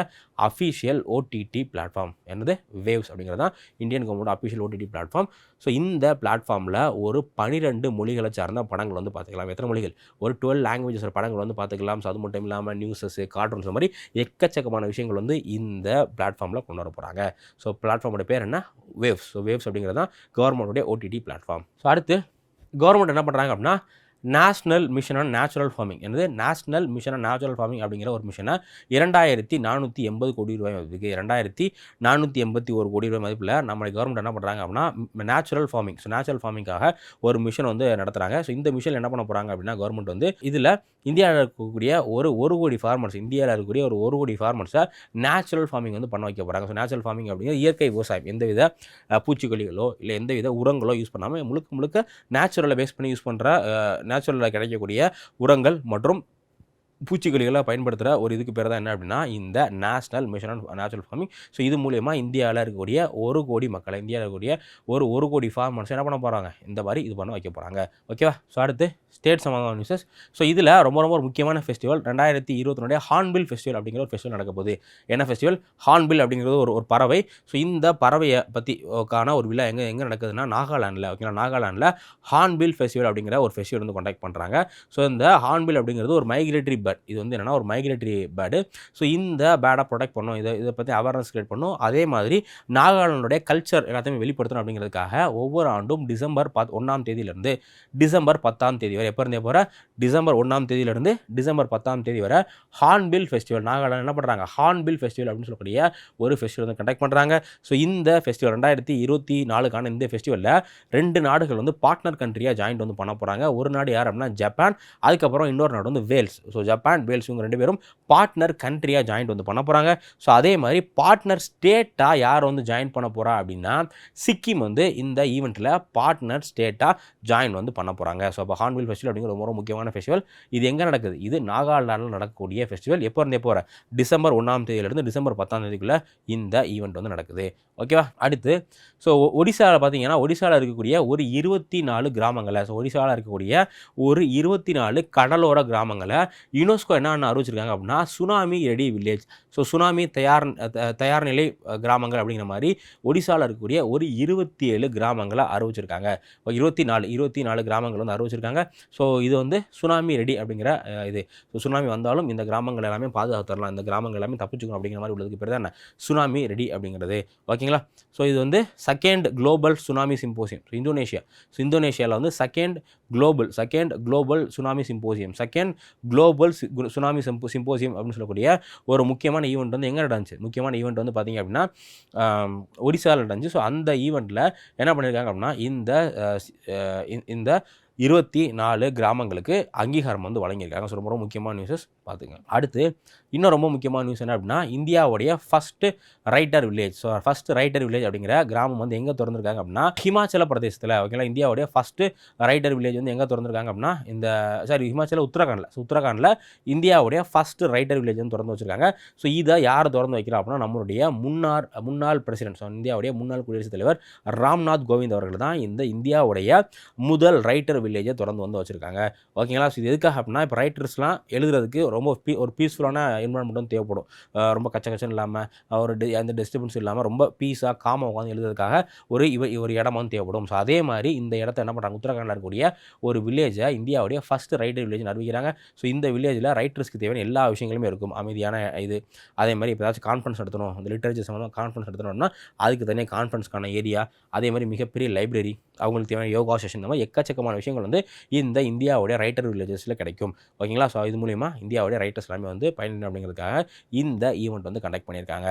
அஃபீஷியல் ஓடிடி பிளாட்ஃபார்ம் என்னது? வேவ்ஸ் அப்படிங்கிறது தான் Indian government official OTT platform so இந்த பிளாட்ஃபார்மில் ஒரு பனிரெண்டு மொழிகளை சார்ந்த படங்கள் வந்து பார்த்துக்கலாம். எத்தனை மொழிகள்? ஒரு டுவெல் லாங்குவேஜஸ் படங்கள் வந்து பார்த்துக்கலாம். ஸோ அது மட்டும் இல்லாமல் நியூஸஸ் கார்ட்டூன்ஸ் மாதிரி எக்கச்சக்கமான விஷயங்கள் வந்து இந்த பிளாட்ஃபார்மில் கொண்டு வர போகிறாங்க ஸோ பிளாட்ஃபார்மோட பேர் என்ன? வேவ்ஸ் ஸோ வேவ்ஸ் அப்படிங்கிறது தான் கவர்மெண்ட்டுடைய ஓடிடி பிளாட்ஃபார்ம் ஸோ அடுத்து கவர்மெண்ட் என்ன பண்ணுறாங்க அப்படின்னா national mission on natural farming என்னது? National mission on natural farming அப்படிங்கிற ஒரு மிஷனை இரண்டாயிரத்தி நானூற்றி எண்பது கோடி ரூபாய் மதிப்புக்கு இரண்டாயிரத்தி நானூற்றி எண்பத்தி ஒரு கோடி ரூபாய் மதிப்பில் நம்மளை கவர்மெண்ட் என்ன பண்ணுறாங்க அப்படின்னா நேச்சுரல் ஃபார்மிங் ஸோ நேச்சுரல் ஃபார்மிங்காக ஒரு மிஷன் வந்து நடத்துகிறாங்க ஸோ இந்த மிஷன் என்ன பண்ண போகிறாங்க அப்படின்னா கவர்மெண்ட் வந்து இதில் இந்தியாவில் இருக்கக்கூடிய ஒரு ஒரு கோடி ஃபார்மர்ஸ் இந்தியாவில் இருக்கக்கூடிய ஒரு ஒரு கோடி ஃபார்மர்ஸை நேச்சுரல் ஃபார்மிங் வந்து பண்ண வைக்க போகிறாங்க ஸோ நேச்சுரல் ஃபார்மிங் அப்படிங்கிறது இயற்கை விவசாயம். எந்தவித வித பூச்சிக்கொல்லிகளோ இல்லை எந்தவித உரங்களோ யூஸ் பண்ணாமல் முழுக்க முழுக்க நேச்சுரலை பேஸ் பண்ணி யூஸ் பண்ணுற நேச்சுரலாக கிடைக்கக்கூடிய உரங்கள் மற்றும் பூச்சிக்கொல்லிகளாக பயன்படுத்துகிற ஒரு இதுக்கு பேர் தான் என்ன அப்படின்னா இந்த national mission on natural farming so இது மூலயமா இந்தியாவில் இருக்கக்கூடிய ஒரு கோடி மக்களை இந்தியாவில் இருக்கக்கூடிய ஒரு ஒரு கோடி ஃபார்மர்ஸ் என்ன பண்ண போகிறாங்க இந்த மாதிரி இது பண்ண வைக்க போகிறாங்க ஓகேவா ஸோ அடுத்து ஸ்டேட் சம்மந்தமான நியூஸஸ் ஸோ இதில் ரொம்ப ரொம்ப ஒரு முக்கியமான ஃபெஸ்டிவல் ரெண்டாயிரத்தி இருபத்தினுடைய ஹார்ன்பில் ஃபெஸ்டிவல் அப்படிங்கிற ஒரு ஃபெஸ்டிவல் நடக்க போகுது. என்ன ஃபெஸ்டிவல் ஹார்ன்பில் அப்படிங்கிறது ஒரு ஒரு பறவை. ஸோ இந்த பறவையை பற்றி கான ஒரு விழா எங்கே எங்கே நடக்குதுன்னா நாகாலாண்டில் ஓகேங்களா நாகாலாண்டில் ஹார்ன்பில் ஃபெஸ்டிவல் அப்படிங்கிற ஒரு ஃபெஸ்டிவல் வந்து கண்டக்ட் பண்ணுறாங்க ஸோ இந்த ஹார்ன்பில் அப்படிங்கிறது ஒரு மைக்ரேட்டரி பேர்ட் இது வந்து என்னென்னா ஒரு மைக்ரேட்டரி பேர்டு ஸோ இந்த பேர்டை ப்ரொடெக்ட் பண்ணும். இதை இதை பற்றி அவேர்னஸ் கிரியேட் பண்ணும். அதே மாதிரி நாகாலாண்டுடைய கல்ச்சர் எல்லாத்தையுமே வெளிப்படுத்தணும் அப்படிங்கிறதுக்காக ஒவ்வொரு ஆண்டும் டிசம்பர் பத் ஒன்றாம் தேதியிலேருந்து டிசம்பர் பத்தாம் தேதி வரை எப்போ இருந்தே போகிற டிசம்பர் ஒன்றாம் தேதியிலேருந்து டிசம்பர் பத்தாம் தேதி வரை ஹார்ன்பில் ஃபெஸ்டிவல் நாகாலாந்து என்ன பண்ணுறாங்க ஹார்ன்பில் ஃபெஸ்டிவல் அப்படின்னு சொல்லக்கூடிய ஒரு ஃபெஸ்டிவல் வந்து கண்டக்ட் பண்ணுறாங்க ஸோ இந்த ஃபெஸ்டிவல் ரெண்டாயிரத்தி இருபத்தி நாலுக்கான இந்த ஃபெஸ்டிவலில் ரெண்டு நாடுகள் வந்து பார்ட்னர் கண்ட்ரியாக ஜாயின்ட் வந்து பண்ண போகிறாங்க ஒரு நாடு யார் அப்படின்னா ஜப்பான் அதுக்கப்புறம் இன்னொரு நாடு வந்து வேல்ஸ் ஸோ ஜப்பான் வேல்ஸ் இவங்க ரெண்டு பேரும் பார்ட்னர் கண்ட்ரியாக ஜாயின்ட் வந்து பண்ண போகிறாங்க ஸோ அதே மாதிரி பார்ட்னர் ஸ்டேட்டாக யார் வந்து ஜாயின் பண்ண போகிறா அப்படின்னா சிக்கிம் வந்து இந்த ஈவெண்ட்டில் பார்ட்னர் ஸ்டேட்டாக ஜாயின் வந்து பண்ண போகிறாங்க ஸோ அப்போ ஹார்ன்வில் ஃபெஸ்டிவல் அப்படிங்கிற ரொம்ப ரொம்ப முக்கியமான ஃபெஸ்டிவல் இது எங்கே நடக்குது? இது நாகாலாண்டில் நடக்கக்கூடிய ஃபெஸ்டிவல் எப்போ இருந்தே போகிற டிசம்பர் ஒன்றாம் தேதியிலேருந்து டிசம்பர் பத்தாம் தேதிக்குள்ளே இந்த ஈவெண்ட் வந்து நடக்குது. ஓகேவா அடுத்து ஸோ ஒடிசாவில் பார்த்தீங்கன்னா ஒடிசாவில் இருக்கக்கூடிய ஒரு இருபத்தி நாலு கிராமங்களை ஸோ ஒடிசாவில் இருக்கக்கூடிய ஒரு இருபத்தி நாலு கடலோர கிராமங்களை யுனெஸ்கோ என்னென்ன அறிவிச்சிருக்காங்க அப்படின்னா tsunami ready village. So tsunami தயார் த- தயார் நிலை கிராமங்கள் அப்படிங்கிற மாதிரி ஒடிசாவில் இருக்கக்கூடிய ஒரு இருபத்தி ஏழு கிராமங்களை அறிவிச்சிருக்காங்க இருபத்தி நாலு இருபத்தி நாலு கிராமங்கள் வந்து அறிவிச்சிருக்காங்க ஸோ இது வந்து சுனாமி ரெடி அப்படிங்கிற இது. ஸோ சுனாமி வந்தாலும் இந்த கிராமங்கள் எல்லாமே பாதுகாத்துடலாம் இந்த கிராமங்கள் எல்லாமே தப்பிச்சுக்கணும் அப்படிங்கிற மாதிரி உள்ளதுக்கு பேர் தான் என்ன? சுனாமி ரெடி அப்படிங்கிறது. ஓகேங்களா? ஸோ இது வந்து second global tsunami symposium so Indonesia. So இந்தோனேஷியாவில் வந்து second global second global tsunami symposium second global tsunami sympo symposium அப்படின்னு சொல்லக்கூடிய ஒரு முக்கியமான ஈவெண்ட் வந்து எங்கே நடந்துச்சு? முக்கியமான ஈவெண்ட் வந்து பார்த்தீங்க அப்படின்னா ஒடிசாவில் நடந்துச்சு. ஸோ அந்த ஈவெண்ட்டில் என்ன பண்ணியிருக்காங்க அப்படின்னா இந்த- இந்த இருபத்தி நாலு கிராமங்களுக்கு அங்கீகாரம் வந்து வழங்கியிருக்காங்க. ஸோ ரொம்ப ரொம்ப முக்கியமான நியூஸஸ் பார்த்துங்க அடுத்து இன்னும் ரொம்ப முக்கியமான நியூஸ் என்ன அப்படின்னா இந்தியாவுடைய first writer village so first writer village அப்படிங்கிற கிராமம் வந்து எங்கே திறந்திருக்காங்க அப்படின்னா ஹிமாச்சல பிரதேசத்தில். ஓகேங்களா இந்தியாவுடைய ஃபஸ்ட்டு ரைட்டர் வில்லேஜ் வந்து எங்கே திறந்திருக்காங்க அப்படின்னா இந்த சாரி ஹிமாச்சல உத்தரகாண்டில். ஸோ உத்தரகாண்டில் இந்தியாவுடைய ஃபஸ்ட்டு ரைட்டர் வில்லேஜ் வந்து திறந்து வச்சிருக்காங்க. ஸோ இதை யார் திறந்து வைக்கிறா அப்படின்னா நம்மளுடைய முன்னாள் முன்னாள் பிரசிடென்ட் ஸோ இந்தியாவுடைய முன்னாள் குடியரசுத் தலைவர் ராம்நாத் கோவிந்த் அவர்கள் தான் இந்த இந்தியாவுடைய முதல் ரைட்டர் வில்லேஜை திறந்து வந்து வச்சுருக்காங்க. ஓகேங்களா? ஸோ இது எதுக்காக அப்படின்னா இப்போ ரைட்டர்ஸ்லாம் எழுதுறதுக்கு ரொம்ப பீ ஒரு பீஸ்ஃபுல்லான என்வரான்மெண்ட் வந்து தேவைப்படும். ரொம்ப கச்ச கச்சன்னு இல்லாமல் ஒரு டி அந்த டிஸ்டர்பன்ஸ் இல்லாமல் ரொம்ப பீஸாக காமாக உட்காந்து எழுதுறதுக்காக ஒரு இவ ஒரு இடம் வந்து தேவைப்படும். ஸோ அதே மாதிரி இந்த இடத்த என்ன பண்ணுறாங்க உத்தரகாண்டில் இருக்கக்கூடிய ஒரு வில்லேஜை இந்தியாவுடைய ஃபஸ்ட் ரைட்டர் வில்லேஜ் அறிவிக்கிறாங்க. ஸோ இந்த வில்லேஜில் ரைட்டர்ஸ்க்கு தேவையான எல்லா விஷயங்களுமே இருக்கும். அமைதியான இது. அதே மாதிரி இப்போ ஏதாச்சும் கான்ஃபரன்ஸ் நடத்தணும். இந்த லிட்டரேச்சர் சம்மந்தமாக கான்ஃபரன்ஸ் நடத்தணும்னா அதுக்கு தனியாக கான்ஃபரன்ஸ்க்கான ஏரியா அதே மாதிரி மிகப்பெரிய லைப்ரரி அவங்களுக்கு தேவையான யோகா செஷன் இந்த மாதிரி எக்கச்சக்கமான விஷயம் விஷயங்கள் வந்து இந்த இந்தியாவுடைய ரைட்டர் வில்லேஜஸில் கிடைக்கும். ஓகேங்களா? ஸோ இது மூலிமா இந்தியாவுடைய ரைட்டர்ஸ் எல்லாமே வந்து பயன்படும் அப்படிங்கிறதுக்காக இந்த ஈவெண்ட் வந்து கண்டக்ட் பண்ணியிருக்காங்க.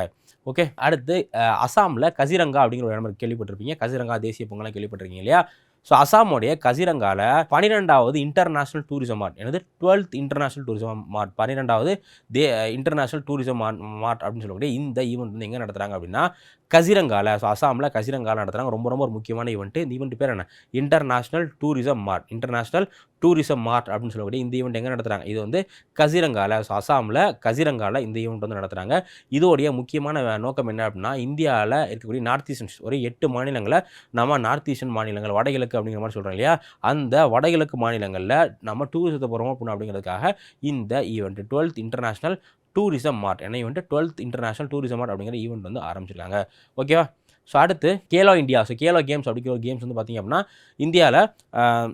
ஓகே அடுத்து அசாமில் கசிரங்கா அப்படிங்கிற ஒரு இடம் கேள்விப்பட்டிருப்பீங்க. கசிரங்கா தேசிய பொங்கலாம் கேள்விப்பட்டிருக்கீங்க இல்லையா? ஸோ அசாமோடைய கசிரங்காவில் பன்னிரெண்டாவது இன்டர்நேஷ்னல் டூரிசம் மார்ட் எனது டுவெல்த் இன்டர்நேஷ்னல் டூரிசம் மார்ட் பன்னிரெண்டாவது the international tourism mart mart அப்படின்னு சொல்லக்கூடிய இந்த ஈவெண்ட் வந்து எங்கே நடத்துகிறாங்க அப்படின்னா கசிரங்கால ஸோ அசாமில் கசிரங்கால நடத்துகிறாங்க ரொம்ப ரொம்ப ஒரு முக்கியமான ஈவெண்ட்டு இந்த ஈவெண்ட் பேர் என்ன? International tourism mart international tourism mart அப்படின்னு சொல்லக்கூடிய இந்த ஈவெண்ட் எங்கே நடத்துகிறாங்க இது வந்து கசிரங்கால ஸோ அசாமில் கசிரங்கால இந்த ஈவெண்ட் வந்து நடத்துகிறாங்க இதோடைய முக்கியமான நோக்கம் என்ன அப்படின்னா இந்தியாவில் இருக்கக்கூடிய நார்த் ஈஸ்டர்ன் ஒரு எட்டு மாநிலங்களை நம்ம நார்த் ஈஸ்டர்ன் மாநிலங்கள் வடகிழக்கு அப்படிங்கிற மாதிரி சொல்கிறோம் இல்லையா? அந்த வடகிழக்கு மாநிலங்களில் நம்ம டூரிசத்தை ப்ரொமோட் பண்ணணும் அப்படிங்கிறதுக்காக இந்த event twelfth international tourism mart என்னை வந்துட்டு டுவெல்த் இன்டர்நேஷ்னல் டூரிசம் மார்ட் அப்படிங்கிற ஈவெண்ட் வந்து ஆரம்பிச்சிருக்காங்க. ஓகேவா ஸோ அடுத்து Khelo India so Khelo games அப்படிங்கிற கேம்ஸ் வந்து பார்த்திங்க அப்படின்னா இந்தியாவில்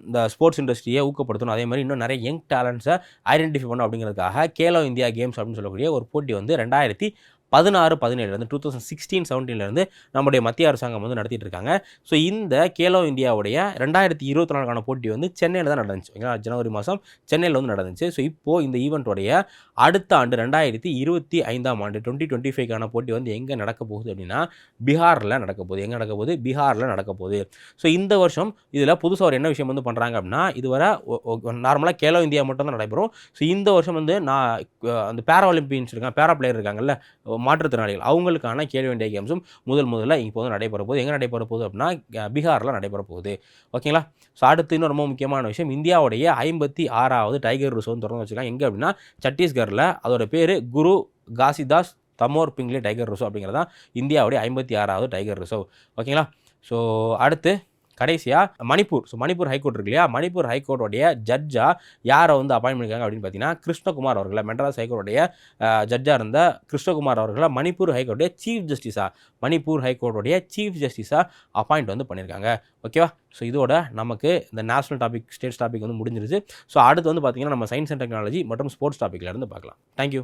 இந்த ஸ்போர்ட்ஸ் இண்டஸ்ட்ரியை ஊக்கப்படுத்தணும். அதே மாதிரி இன்னும் நிறைய யங் டேலண்ட்ஸை ஐடென்டிஃபை பண்ணணும் அப்படிங்கிறதுக்காக கேலோ இந்தியா கேம்ஸ் அப்படின்னு சொல்லக்கூடிய ஒரு போட்டி வந்து ரெண்டாயிரத்தி பதினாறு பதினேழுலேருந்து டூ தௌசண்ட் சிக்ஸ்டீன் செவன்டீன்லேருந்து நம்முடைய மத்திய அரசாங்கம் வந்து நடத்திட்டு இருக்காங்க. ஸோ இந்த கேலோ இந்தியாவுடைய ரெண்டாயிரத்தி இருபத்தி நாலுக்கான போட்டி வந்து சென்னையில் தான் நடந்துச்சு. ஓகேங்களா? ஜனவரி மாதம் சென்னையில் வந்து நடந்துச்சு. ஸோ இப்போது இந்த ஈவெண்ட்டோடைய அடுத்த ஆண்டு ரெண்டாயிரத்தி இருபத்தி ஐந்தாம் ஆண்டு டுவெண்ட்டி டுவெண்ட்டி ஃபைவ்க்கான போட்டி வந்து எங்கே நடக்க போகுது அப்படின்னா பீகாரில் நடக்க போகுது. எங்கே நடக்க போகுது? பீகாரில் நடக்க போகுது. ஸோ இந்த வருஷம் இதில் புதுசாக ஒரு என்ன விஷயம் வந்து பண்ணுறாங்க அப்படின்னா இதுவரை நார்மலாக கேலோ இந்தியா மட்டும் தான் நடைபெறும். ஸோ இந்த வருஷம் வந்து நான் அந்த பேரா ஒலிம்பியன்ஸ் இருக்காங்க பேரா பிளேயர் இருக்காங்கல்ல மாற்றுத்திறனாளிகள் அவங்களுக்கான கேள்வி வேண்டிய கேம்ஸும் முதல் முதல்ல இப்போ வந்து நடைபெற போகுது. எங்கே நடைபெற போகுது அப்படின்னா பீகாரில் நடைபெற போகுது. ஓகேங்களா? ஸோ அடுத்து இன்னும் ரொம்ப முக்கியமான விஷயம் இந்தியாவுடைய ஐம்பத்தி ஆறாவது டைகர் ரிசர்வ் வந்து திறந்து வச்சிருக்காங்க எங்கே அப்படின்னா சத்தீஸ்கரில் அதோட பேர் குரு காசிதாஸ் தமோர் பிங்லி டைகர் ரிசர்வ் அப்படிங்கிறது தான் இந்தியாவுடைய ஐம்பத்தி ஆறாவது டைகர் ரிசர்வ் ஓகேங்களா? ஸோ அடுத்து கடைசியாக மணிப்பூர். ஸோ மணிப்பூர் ஹைகோர்ட் இருக்கு இல்லையா மணிப்பூர் ஹைகோர்ட்டோடைய ஜட்ஜாக யாரை வந்து அப்பாயின் பண்ணியிருக்காங்க அப்படின்னு பார்த்தீங்கன்னா கிருஷ்ணகுமார் அவர்களை மெட்ராஸ் ஹைகோர்ட்டுடைய ஜட்ஜாக இருந்த கிருஷ்ணகுமார் அவர்களை மணிப்பூர் ஹைகோர்ட்டுடைய சீஃப் ஜஸ்டிஸாக மணிப்பூர் ஹைகோர்ட்டுடைய சீஃப் ஜஸ்டிஸாக அப்பாயிண்ட் வந்து பண்ணியிருக்காங்க ஓகேவா ஸோ இதோட நமக்கு இந்த நேஷனல் டாபிக் ஸ்டேட்ஸ் டாபிக் வந்து முடிஞ்சிருச்சு. ஸோ அடுத்து வந்து பார்த்தீங்கன்னா நம்ம சயின்ஸ் அண்ட் டெக்னாலஜி மற்றும் ஸ்போர்ட்ஸ் டாப்பிக்கில் இருந்து பார்க்கலாம். தேங்க்யூ